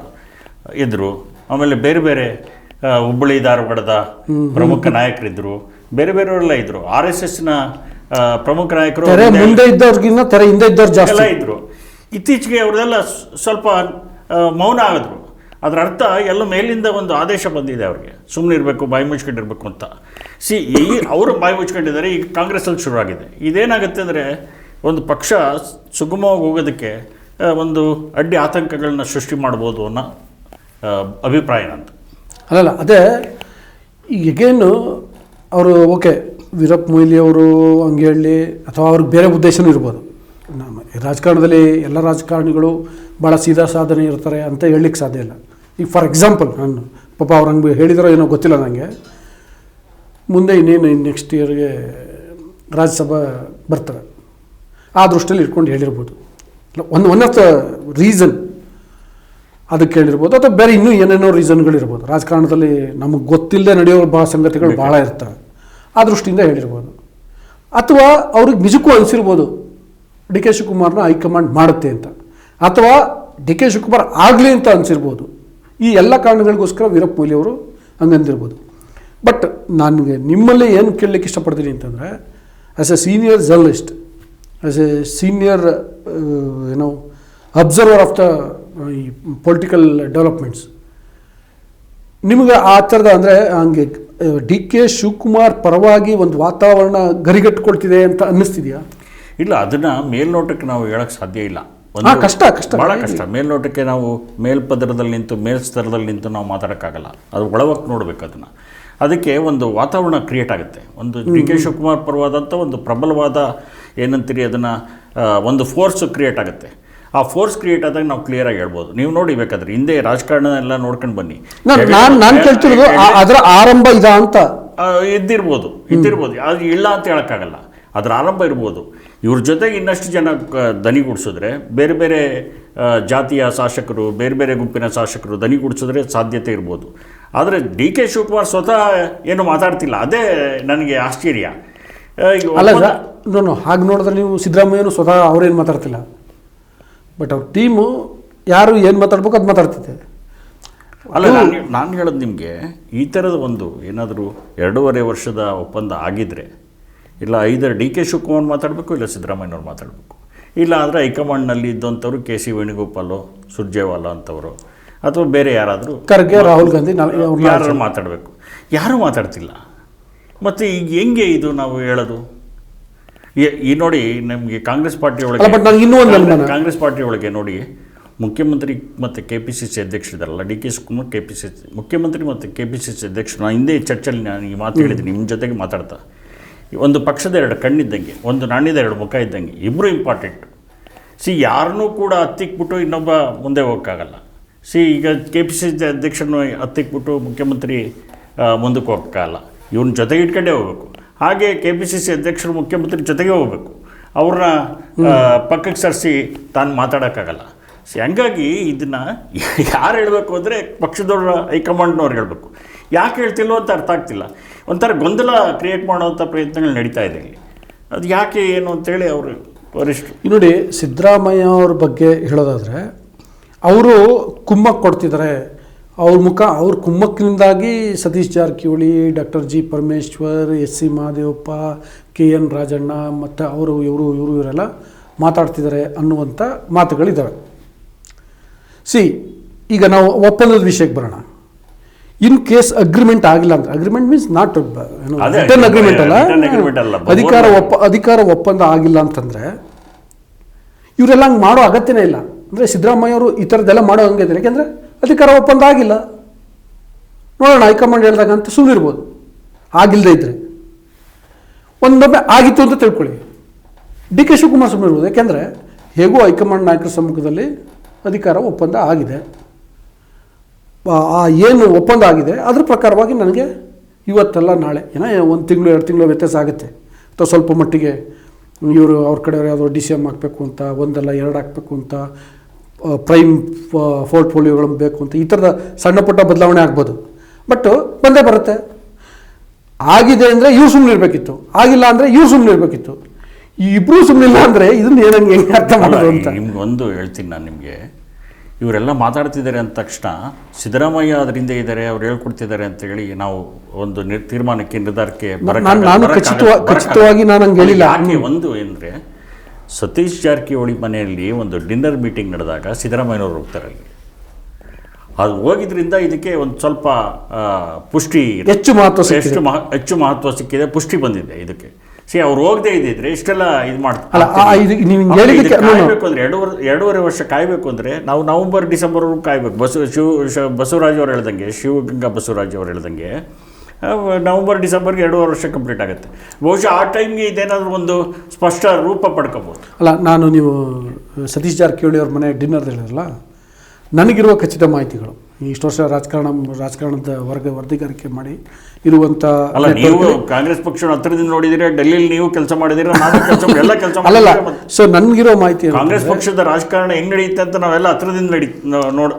ಇದ್ದರು ಆಮೇಲೆ ಬೇರೆ ಬೇರೆ ಹುಬ್ಬಳ್ಳಿ ಧಾರವಾಡದ ಪ್ರಮುಖ ನಾಯಕರಿದ್ದರು ಬೇರೆ ಬೇರೆಯವರೆಲ್ಲ ಇದ್ದರು ಆರ್ ಎಸ್ ಎಸ್ನ ಪ್ರಮುಖ ನಾಯಕರು ಮುಂದೆ ಇದ್ದವ್ರಿಗಿನ್ನ ತೆರೆ ಹಿಂದೆ ಇದ್ದವ್ರು ಎಲ್ಲ ಜಾಸ್ತಿ ಇದ್ರು. ಇತ್ತೀಚೆಗೆ ಅವ್ರದೆಲ್ಲ ಸ್ವಲ್ಪ ಮೌನ ಆಗಿದ್ರು ಅದರ ಅರ್ಥ ಎಲ್ಲ ಮೇಲಿಂದ ಒಂದು ಆದೇಶ ಬಂದಿದೆ ಅವ್ರಿಗೆ. ಸುಮ್ಮನೆ ಇರಬೇಕು ಬಾಯಿ ಮುಚ್ಕೊಂಡಿರ್ಬೇಕು ಅಂತ. ಸಿ ಈ ಅವರು ಬಾಯಿ ಮುಚ್ಕೊಂಡಿದ್ದಾರೆ, ಈಗ ಕಾಂಗ್ರೆಸ್ಸಲ್ಲಿ ಶುರುವಾಗಿದೆ. ಇದೇನಾಗುತ್ತೆ ಅಂದರೆ, ಒಂದು ಪಕ್ಷ ಸುಗಮವಾಗಿ ಹೋಗೋದಕ್ಕೆ ಒಂದು ಅಡ್ಡಿ ಆತಂಕಗಳನ್ನ ಸೃಷ್ಟಿ ಮಾಡ್ಬೋದು ಅನ್ನೋ ಅಭಿಪ್ರಾಯ ಅಂತ ಅಲ್ಲಲ್ಲ, ಅದೇ ಈಗೇನು ಅವರು, ಓಕೆ, ವೀರಪ್ಪ ಮೊಯ್ಲಿ ಅವರು ಹಂಗೆ ಹೇಳಿ, ಅಥವಾ ಅವ್ರಿಗೆ ಬೇರೆ ಉದ್ದೇಶನೂ ಇರ್ಬೋದು. ನಮ್ಮ ರಾಜಕಾರಣದಲ್ಲಿ ಎಲ್ಲ ರಾಜಕಾರಣಿಗಳು ಭಾಳ ಸೀದಾ ಸಾಧನೆ ಇರ್ತಾರೆ ಅಂತ ಹೇಳಲಿಕ್ಕೆ ಸಾಧ್ಯ ಇಲ್ಲ. ಈಗ ಫಾರ್ ಎಕ್ಸಾಂಪಲ್ ನಾನು ಪಾಪ ಅವ್ರು ಹಂಗೆ ಹೇಳಿದಾರೋ ಏನೋ ಗೊತ್ತಿಲ್ಲ ನನಗೆ ಮುಂದೆ ಇನ್ನೇನು ನೆಕ್ಸ್ಟ್ ಇಯರ್ಗೆ ರಾಜ್ಯಸಭಾ ಬರ್ತವೆ. ಆ ದೃಷ್ಟಿಯಲ್ಲಿ ಇಟ್ಕೊಂಡು ಹೇಳಿರ್ಬೋದು. ಒಂದು ಒನ್ ಆಫ್ ದ ರೀಸನ್ ಅದಕ್ಕೆ ಹೇಳಿರ್ಬೋದು. ಅಥವಾ ಬೇರೆ ಇನ್ನೂ ಏನೇನೋ ರೀಸನ್ಗಳಿರ್ಬೋದು ರಾಜಕಾರಣದಲ್ಲಿ ನಮಗೆ ಗೊತ್ತಿಲ್ಲದೆ ನಡೆಯೋ ಭಾಳ ಸಂಗತಿಗಳು ಭಾಳ ಇರ್ತವೆ. ಆ ದೃಷ್ಟಿಯಿಂದ ಹೇಳಿರ್ಬೋದು. ಅಥವಾ ಅವ್ರಿಗೆ ನಿಜಕ್ಕೂ ಅನಿಸಿರ್ಬೋದು ಡಿ ಕೆ ಶಿವಕುಮಾರ್ನ ಹೈಕಮಾಂಡ್ ಮಾಡುತ್ತೆ ಅಂತ. ಅಥವಾ ಡಿ ಕೆ ಶಿವಕುಮಾರ್ ಆಗಲಿ ಅಂತ ಅನಿಸಿರ್ಬೋದು. ಈ ಎಲ್ಲ ಕಾರಣಗಳಿಗೋಸ್ಕರ ವೀರಪ್ಪ ಮೊಯ್ಲಿ ಅವರು ಹಂಗಂದಿರ್ಬೋದು. ಬಟ್ ನನಗೆ ನಿಮ್ಮಲ್ಲಿ ಏನು ಕೇಳಲಿಕ್ಕೆ ಇಷ್ಟಪಡ್ತೀನಿ ಅಂತಂದರೆ as a senior journalist as a senior ಏನೋ ಅಬ್ಸರ್ವರ್ ಆಫ್ ದ ಈ ಪೊಲಿಟಿಕಲ್ ಡೆವಲಪ್ಮೆಂಟ್ಸ್ ನಿಮಗೆ ಆ ಥರದ ಅಂದರೆ ಹಂಗೆ ಡಿ ಕೆ ಶಿವಕುಮಾರ್ ಪರವಾಗಿ ಒಂದು ವಾತಾವರಣ ಗರಿಗಟ್ಕೊಳ್ತಿದೆ ಅಂತ ಅನ್ನಿಸ್ತಿದೆಯಾ? ಇಲ್ಲ ಅದನ್ನು ಮೇಲ್ನೋಟಕ್ಕೆ ನಾವು ಹೇಳೋಕ್ಕೆ ಸಾಧ್ಯ ಇಲ್ಲ. ಒಂದು- ಕಷ್ಟ, ಕಷ್ಟ. ಭಾಳ ಕಷ್ಟ. ಮೇಲ್ನೋಟಕ್ಕೆ ನಾವು ಮೇಲ್ಪದರದಲ್ಲಿ ನಿಂತು ಮೇಲ್ಸ್ತರದಲ್ಲಿ ನಿಂತು ನಾವು ಮಾತಾಡೋಕ್ಕಾಗಲ್ಲ. ಅದು ಒಳವಕ್ಕೆ ನೋಡಬೇಕು ಅದನ್ನ. ಅದಕ್ಕೆ ಒಂದು ವಾತಾವರಣ ಕ್ರಿಯೇಟ್ ಆಗುತ್ತೆ. ಒಂದು ಡಿ ಕೆ ಶಿವಕುಮಾರ್ ಪರವಾದಂಥ ಒಂದು ಪ್ರಬಲವಾದ ಏನಂತೀರಿ ಅದನ್ನ ಒಂದು ಫೋರ್ಸ್ ಕ್ರಿಯೇಟ್ ಆಗುತ್ತೆ. ಆ ಫೋರ್ಸ್ ಕ್ರಿಯೇಟ್ ಆದಾಗ ನಾವು ಕ್ಲಿಯರ್ ಆಗಿ ಹೇಳ್ಬೋದು. ನೀವು ನೋಡಿ ಬೇಕಾದ್ರೆ ಹಿಂದೆ ರಾಜಕಾರಣ ಎಲ್ಲ ನೋಡ್ಕೊಂಡು ಬನ್ನಿ. ನಾನು ಕೇಳ್ತಿರೋದು ಅದರ ಆರಂಭ ಇದ ಅಂತ. ಇದ್ದಿರ್ಬೋದು ಇದ್ದಿರ್ಬೋದು. ಅದು ಇಲ್ಲ ಅಂತ ಹೇಳೋಕ್ಕಾಗಲ್ಲ. ಅದರ ಆರಂಭ ಇರ್ಬೋದು. ಇವ್ರ ಜೊತೆಗೆ ಇನ್ನಷ್ಟು ಜನ ದನಿ ದನಿಗೂಡಿಸಿದ್ರೆ ಬೇರೆ ಬೇರೆ ಜಾತಿಯ ಶಾಸಕರು ಬೇರೆ ಬೇರೆ ಗುಂಪಿನ ಶಾಸಕರು ದನಿಗೂಡಿಸಿದ್ರೆ ಸಾಧ್ಯತೆ ಇರ್ಬೋದು. ಆದರೆ ಡಿ ಕೆ ಶಿವಕುಮಾರ್ ಸ್ವತಃ ಏನು ಮಾತಾಡ್ತಿಲ್ಲ. ಅದೇ ನನಗೆ ಆಶ್ಚರ್ಯ. ಅಲ್ಲ ನಾನು ಹಾಗೆ ನೋಡಿದ್ರೆ ನೀವು ಸಿದ್ದರಾಮಯ್ಯನು ಸ್ವತಃ ಅವ್ರೇನು ಮಾತಾಡ್ತಿಲ್ಲ. ಬಟ್ ಅವ್ರ ಟೀಮು ಯಾರು ಏನು ಮಾತಾಡ್ಬೇಕು ಅದು ಮಾತಾಡ್ತಿದೆ. ಅಲ್ಲ ನಾನು ಹೇಳೋದು ನಿಮಗೆ ಈ ಥರದ ಒಂದು ಏನಾದರೂ ಎರಡೂವರೆ ವರ್ಷದ ಒಪ್ಪಂದ ಆಗಿದ್ದರೆ ಇಲ್ಲ ಐದರ ಡಿ ಕೆ ಶಿವಕುಮಾರ್ ಮಾತಾಡಬೇಕು ಇಲ್ಲ ಸಿದ್ದರಾಮಯ್ಯನವ್ರು ಮಾತಾಡಬೇಕು. ಇಲ್ಲ ಅಂದರೆ ಹೈಕಮಾಂಡ್ನಲ್ಲಿ ಇದ್ದಂಥವ್ರು ಕೆ ಸಿ ವೇಣುಗೋಪಾಲು ಸುರ್ಜೇವಾಲ ಅಂತವರು ಅಥವಾ ಬೇರೆ ಯಾರಾದರೂ ಖರ್ಗೆ ರಾಹುಲ್ ಗಾಂಧಿ ಯಾರು ಮಾತಾಡಬೇಕು? ಯಾರೂ ಮಾತಾಡ್ತಿಲ್ಲ. ಮತ್ತು ಈಗ ಹೆಂಗೆ ಇದು ನಾವು ಹೇಳೋದು? ಈ- ನೋಡಿ ನಮಗೆ ಕಾಂಗ್ರೆಸ್ ಪಾರ್ಟಿ ಒಳಗೆ ಕಾಂಗ್ರೆಸ್ ಪಾರ್ಟಿ ಒಳಗೆ ನೋಡಿ ಮುಖ್ಯಮಂತ್ರಿ ಮತ್ತು K P C C ಅಧ್ಯಕ್ಷರಿದ್ದಾರಲ್ಲ D K Shivakumar K P C C ಮುಖ್ಯಮಂತ್ರಿ ಮತ್ತು ಕೆ ಪಿ ಸಿ ಸಿ ಅಧ್ಯಕ್ಷರು ನಾನು ಹಿಂದೆ ಚರ್ಚೆಯಲ್ಲಿ ನಾನು ಈ ಮಾತು ಹೇಳಿದ್ದೀನಿ ನಿಮ್ಮ ಜೊತೆಗೆ ಮಾತಾಡ್ತಾ. ಒಂದು ಪಕ್ಷದ ಎರಡು ಕಣ್ಣಿದ್ದಂಗೆ ಒಂದು ನಾಣ್ಯದ ಎರಡು ಮುಖ ಇದ್ದಂಗೆ ಇಬ್ಬರು ಇಂಪಾರ್ಟೆಂಟ್ ಸಿ ಯಾರನ್ನೂ ಕೂಡ ಹತ್ತಿಕ್ಬಿಟ್ಟು ಇನ್ನೊಬ್ಬ ಮುಂದೆ ಹೋಗೋಕ್ಕಾಗಲ್ಲ. ಸಿ, ಈಗ ಕೆ ಪಿ ಸಿ ಸಿ ಅಧ್ಯಕ್ಷನ ಹತ್ತಿಕ್ಬಿಟ್ಟು ಮುಖ್ಯಮಂತ್ರಿ ಮುಂದಕ್ಕೆ ಹೋಗೋಕ್ಕಾಗಲ್ಲ ಇವ್ನ ಜೊತೆಗೆ ಇಟ್ಕೊಂಡೇ ಹೋಗಬೇಕು. ಹಾಗೆ ಕೆ ಪಿ ಸಿ ಸಿ ಅಧ್ಯಕ್ಷರು ಮುಖ್ಯಮಂತ್ರಿ ಜೊತೆಗೆ ಹೋಗಬೇಕು. ಅವ್ರನ್ನ ಪಕ್ಕಕ್ಕೆ ಸರಿಸಿ ತಾನು ಮಾತಾಡೋಕ್ಕಾಗಲ್ಲ. ಸಿ, ಹಂಗಾಗಿ ಇದನ್ನು ಯಾರು ಹೇಳಬೇಕು ಅಂದರೆ ಪಕ್ಷದವ್ರ, ಹೈಕಮಾಂಡ್ನವ್ರು ಹೇಳಬೇಕು. ಯಾಕೆ ಹೇಳ್ತಿಲ್ಲೋ ಅಂತ ಅರ್ಥ ಆಗ್ತಿಲ್ಲ. ಒಂಥರ ಗೊಂದಲ ಕ್ರಿಯೇಟ್ ಮಾಡೋವಂಥ ಪ್ರಯತ್ನಗಳು ನಡೀತಾ ಇದೆ ಇಲ್ಲಿ. ಅದು ಯಾಕೆ ಏನು ಅಂತೇಳಿ ಅವರು ವರಿಷ್ಠ ನೋಡಿ, ಸಿದ್ದರಾಮಯ್ಯ ಅವ್ರ ಬಗ್ಗೆ ಹೇಳೋದಾದರೆ ಅವರು ಕುಮ್ಮಕ್ಕೆ ಕೊಡ್ತಿದ್ದಾರೆ ಅವ್ರ ಮುಖ ಅವ್ರ ಕುಮ್ಮಕ್ಕಿನಿಂದಾಗಿ Satish Jarkiholi doctor G Parameshwar S C Mahadevappa K N Rajanna ಮತ್ತು ಅವರು ಇವರು ಇವರು ಇವರೆಲ್ಲ ಮಾತಾಡ್ತಿದ್ದಾರೆ ಅನ್ನುವಂಥ ಮಾತುಗಳಿದ್ದಾವೆ ಸಿ ಈಗ ನಾವು ಒಪ್ಪಂದದ ವಿಷಯಕ್ಕೆ ಬರೋಣ. ಇನ್ ಕೇಸ್ ಅಗ್ರಿಮೆಂಟ್ ಆಗಿಲ್ಲ ಅಂದ್ರೆ agreement means not return agreement ಅಲ್ಲ. ಅಧಿಕಾರ ಒಪ್ಪ ಅಧಿಕಾರ ಒಪ್ಪಂದ ಆಗಿಲ್ಲ ಅಂತಂದ್ರೆ ಇವರೆಲ್ಲ ಹಂಗೆ ಮಾಡೋ ಅಗತ್ಯನೇ ಇಲ್ಲ. ಅಂದರೆ ಸಿದ್ದರಾಮಯ್ಯ ಅವರು ಈ ಥರದ್ದೆಲ್ಲ ಮಾಡೋ ಹಂಗೆ ಇದೆ ಯಾಕೆಂದರೆ ಅಧಿಕಾರ ಒಪ್ಪಂದ ಆಗಿಲ್ಲ. ನೋಡೋಣ ಹೈಕಮಾಂಡ್ ಹೇಳಿದಾಗ ಅಂತ ಸುಳ್ಳಿರ್ಬೋದು ಆಗಿಲ್ಲದೆ ಇದ್ದರೆ ಒಂದೊಮ್ಮೆ ಆಗಿತ್ತು ಅಂತ ತಿಳ್ಕೊಳ್ಳಿ. ಡಿ ಕೆ ಶಿವಕುಮಾರ್ ಸುಮ್ಮನಿರ್ಬೋದು ಯಾಕೆಂದರೆ ಹೇಗೂ ಹೈಕಮಾಂಡ್ ನಾಯಕರ ಸಮ್ಮುಖದಲ್ಲಿ ಅಧಿಕಾರ ಒಪ್ಪಂದ ಆಗಿದೆ. ಆ ಏನು ಒಪ್ಪಂದ ಆಗಿದೆ, ಅದ್ರ ಪ್ರಕಾರವಾಗಿ ನನಗೆ ಇವತ್ತಲ್ಲ ನಾಳೆ, ಏನೋ ಒಂದು ತಿಂಗಳು, ಎರಡು ತಿಂಗಳು ವ್ಯತ್ಯಾಸ ಆಗುತ್ತೆ. ಅಥವಾ ಸ್ವಲ್ಪ ಮಟ್ಟಿಗೆ ಇವರು ಅವ್ರ ಕಡೆ ಯಾವುದೋ ಡಿ ಸಿ ಎಂ ಹಾಕಬೇಕು ಅಂತ, ಒಂದಲ್ಲ ಎರಡು ಹಾಕಬೇಕು ಅಂತ ಪ್ರೈಮ್ ಪೋರ್ಟ್ಫೋಲಿಯೋಗಳು ಬೇಕು ಅಂತ. ಈ ಥರದ ಸಣ್ಣ ಪುಟ್ಟ ಬದಲಾವಣೆ ಆಗ್ಬೋದು. ಬಟ್ ಬಂದೇ ಬರುತ್ತೆ. ಆಗಿದೆ ಅಂದರೆ ಇವು ಸುಮ್ಮನೆ ಇರಬೇಕಿತ್ತು. ಆಗಿಲ್ಲ ಅಂದರೆ ಇವು ಸುಮ್ಮನೆ ಇರಬೇಕಿತ್ತು. ಈ ಇಬ್ಬರು ಸುಮ್ಮನಿಲ್ಲ ಅಂದರೆ ಇದನ್ನ ಏನಂಗೆ ಹೆಂಗೆ ಅರ್ಥ ಮಾಡೋದು ಅಂತ? ನಿಮ್ಗೆ ಒಂದು ಹೇಳ್ತೀನಿ ನಾನು ನಿಮಗೆ. ಇವರೆಲ್ಲ ಮಾತಾಡ್ತಿದ್ದಾರೆ ಅಂದ ತಕ್ಷಣ ಸಿದ್ದರಾಮಯ್ಯ ಅದರಿಂದ ಇದ್ದಾರೆ ಅವ್ರು ಹೇಳ್ಕೊಡ್ತಿದ್ದಾರೆ ಅಂತ ಹೇಳಿ ನಾವು ಒಂದು ನಿರ್ ತೀರ್ಮಾನಕ್ಕೆ ನಿರ್ಧಾರಕ್ಕೆ. ಖಚಿತವಾಗಿ ನಾನು ಹಂಗೆ ಹೇಳಿಲ್ಲ. ಒಂದು ಅಂದರೆ ಸತೀಶ್ ಜಾರಕಿಹೊಳಿ ಮನೆಯಲ್ಲಿ ಒಂದು ಡಿನ್ನರ್ ಮೀಟಿಂಗ್ ನಡೆದಾಗ ಸಿದ್ದರಾಮಯ್ಯನವರು ಹೋಗ್ತಾರೆ ಅಲ್ಲಿ ಅದು ಹೋಗಿದ್ರಿಂದ ಇದಕ್ಕೆ ಒಂದು ಸ್ವಲ್ಪ ಪುಷ್ಟಿ. ಹೆಚ್ಚು ಮಹತ್ವ. ಎಷ್ಟು ಮಹ ಹೆಚ್ಚು ಮಹತ್ವ ಸಿಕ್ಕಿದೆ ಪುಷ್ಟಿ ಬಂದಿದೆ ಇದಕ್ಕೆ ಸಿ ಅವ್ರು ಹೋಗದೆ ಇದ್ದಿದ್ರೆ ಇಷ್ಟೆಲ್ಲ ಇದು. ಕಾಯ್ಬೇಕು ಅಂದ್ರೆ ಎರಡೂವರೆ ಎರಡೂವರೆ ವರ್ಷ ಕಾಯಬೇಕು ಅಂದ್ರೆ ನಾವು ನವೆಂಬರ್ ಡಿಸೆಂಬರ್ವರೆಗೂ ಕಾಯ್ಬೇಕು ಬಸವ ಶಿವ ಬಸವರಾಜ್ ಅವ್ರು ಹೇಳ್ದಂಗೆ ಶಿವಗಂಗಾ ಬಸವರಾಜ್ ಅವ್ರು ಹೇಳ್ದಂಗೆ ನವೆಂಬರ್ ಡಿಸೆಂಬರ್ಗೆ ಎರಡೂವರೆ ವರ್ಷ ಕಂಪ್ಲೀಟ್ ಆಗುತ್ತೆ. ಬಹುಶಃ ಆ ಟೈಮ್ಗೆ ಇದೇನಾದರೂ ಒಂದು ಸ್ಪಷ್ಟ ರೂಪ ಪಡ್ಕೋಬೋದು ಅಲ್ಲ ನಾನು ನೀವು ಸತೀಶ್ ಜಾರಕಿಹೊಳಿ ಅವ್ರ ಮನೆ ಡಿನ್ನರ್ ಹೇಳಿದ್ರಲ್ಲ ನನಗಿರುವ ಖಚಿತ ಮಾಹಿತಿಗಳು. ಇಷ್ಟು ವರ್ಷ ರಾಜಕಾರಣ ರಾಜಕಾರಣದ ವರ್ಗ ವರದಿಗಾರಿಕೆ ಮಾಡಿ ಇರುವಂಥ ಅಲ್ಲ ನೀವು ಕಾಂಗ್ರೆಸ್ ಪಕ್ಷ ಹತ್ರದಿಂದ ನೋಡಿದಿರ ಡೆಲ್ಲಿಲಿ ನೀವು ಕೆಲಸ ಮಾಡಿದಿರ ನಾನು ಕೆಲಸ ಎಲ್ಲ ಕೆಲಸ ಅಲ್ಲಲ್ಲ ಸೊ ನನಗಿರೋ ಮಾಹಿತಿ ಕಾಂಗ್ರೆಸ್ ಪಕ್ಷದ ರಾಜಕಾರಣ ಹೆಂಗ್ ನಡೆಯುತ್ತೆ ಅಂತ ನಾವೆಲ್ಲ ಹತ್ರದಿಂದ ನಡಿ ನೋಡ್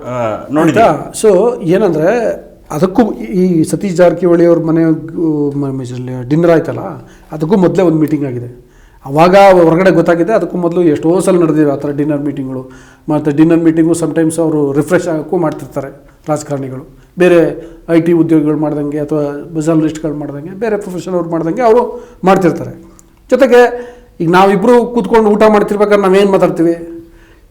ನೋಡಿದ ಸೊ ಏನಂದರೆ ಅದಕ್ಕೂ ಈ ಸತೀಶ್ ಜಾರಕಿಹೊಳಿ ಅವ್ರ ಮನೆ ಡಿನ್ನರ್ ಆಯ್ತಲ್ಲ, ಅದಕ್ಕೂ ಮೊದಲೇ ಒಂದು ಮೀಟಿಂಗ್ ಆಗಿದೆ. ಅವಾಗ ಹೊರಗಡೆ ಗೊತ್ತಾಗಿದೆ, ಅದಕ್ಕೂ ಮೊದಲು ಎಷ್ಟೋ ಸಲ ನಡೆದಿವೆ ಆ ಥರ ಡಿನ್ನರ್ ಮೀಟಿಂಗ್ಗಳು ಮತ್ತು ಡಿನ್ನರ್ ಮೀಟಿಂಗು ಸಮ್ಟೈಮ್ಸ್ ಅವರು ರಿಫ್ರೆಶ್ ಆಗೋಕ್ಕೂ ಮಾಡ್ತಿರ್ತಾರೆ ರಾಜಕಾರಣಿಗಳು. ಬೇರೆ ಐ ಟಿ ಉದ್ಯೋಗಿಗಳು ಮಾಡ್ದಂಗೆ ಅಥವಾ ಜರ್ನಲಿಸ್ಟ್ಗಳು ಮಾಡ್ದಂಗೆ, ಬೇರೆ ಪ್ರೊಫೆಷನ್ ಅವ್ರು ಮಾಡ್ದಂಗೆ ಅವರು ಮಾಡ್ತಿರ್ತಾರೆ. ಜೊತೆಗೆ ಈಗ ನಾವಿಬ್ಬರು ಕೂತ್ಕೊಂಡು ಊಟ ಮಾಡ್ತಿರ್ಬೇಕಾದ್ರೆ ನಾವೇನು ಮಾತಾಡ್ತೀವಿ?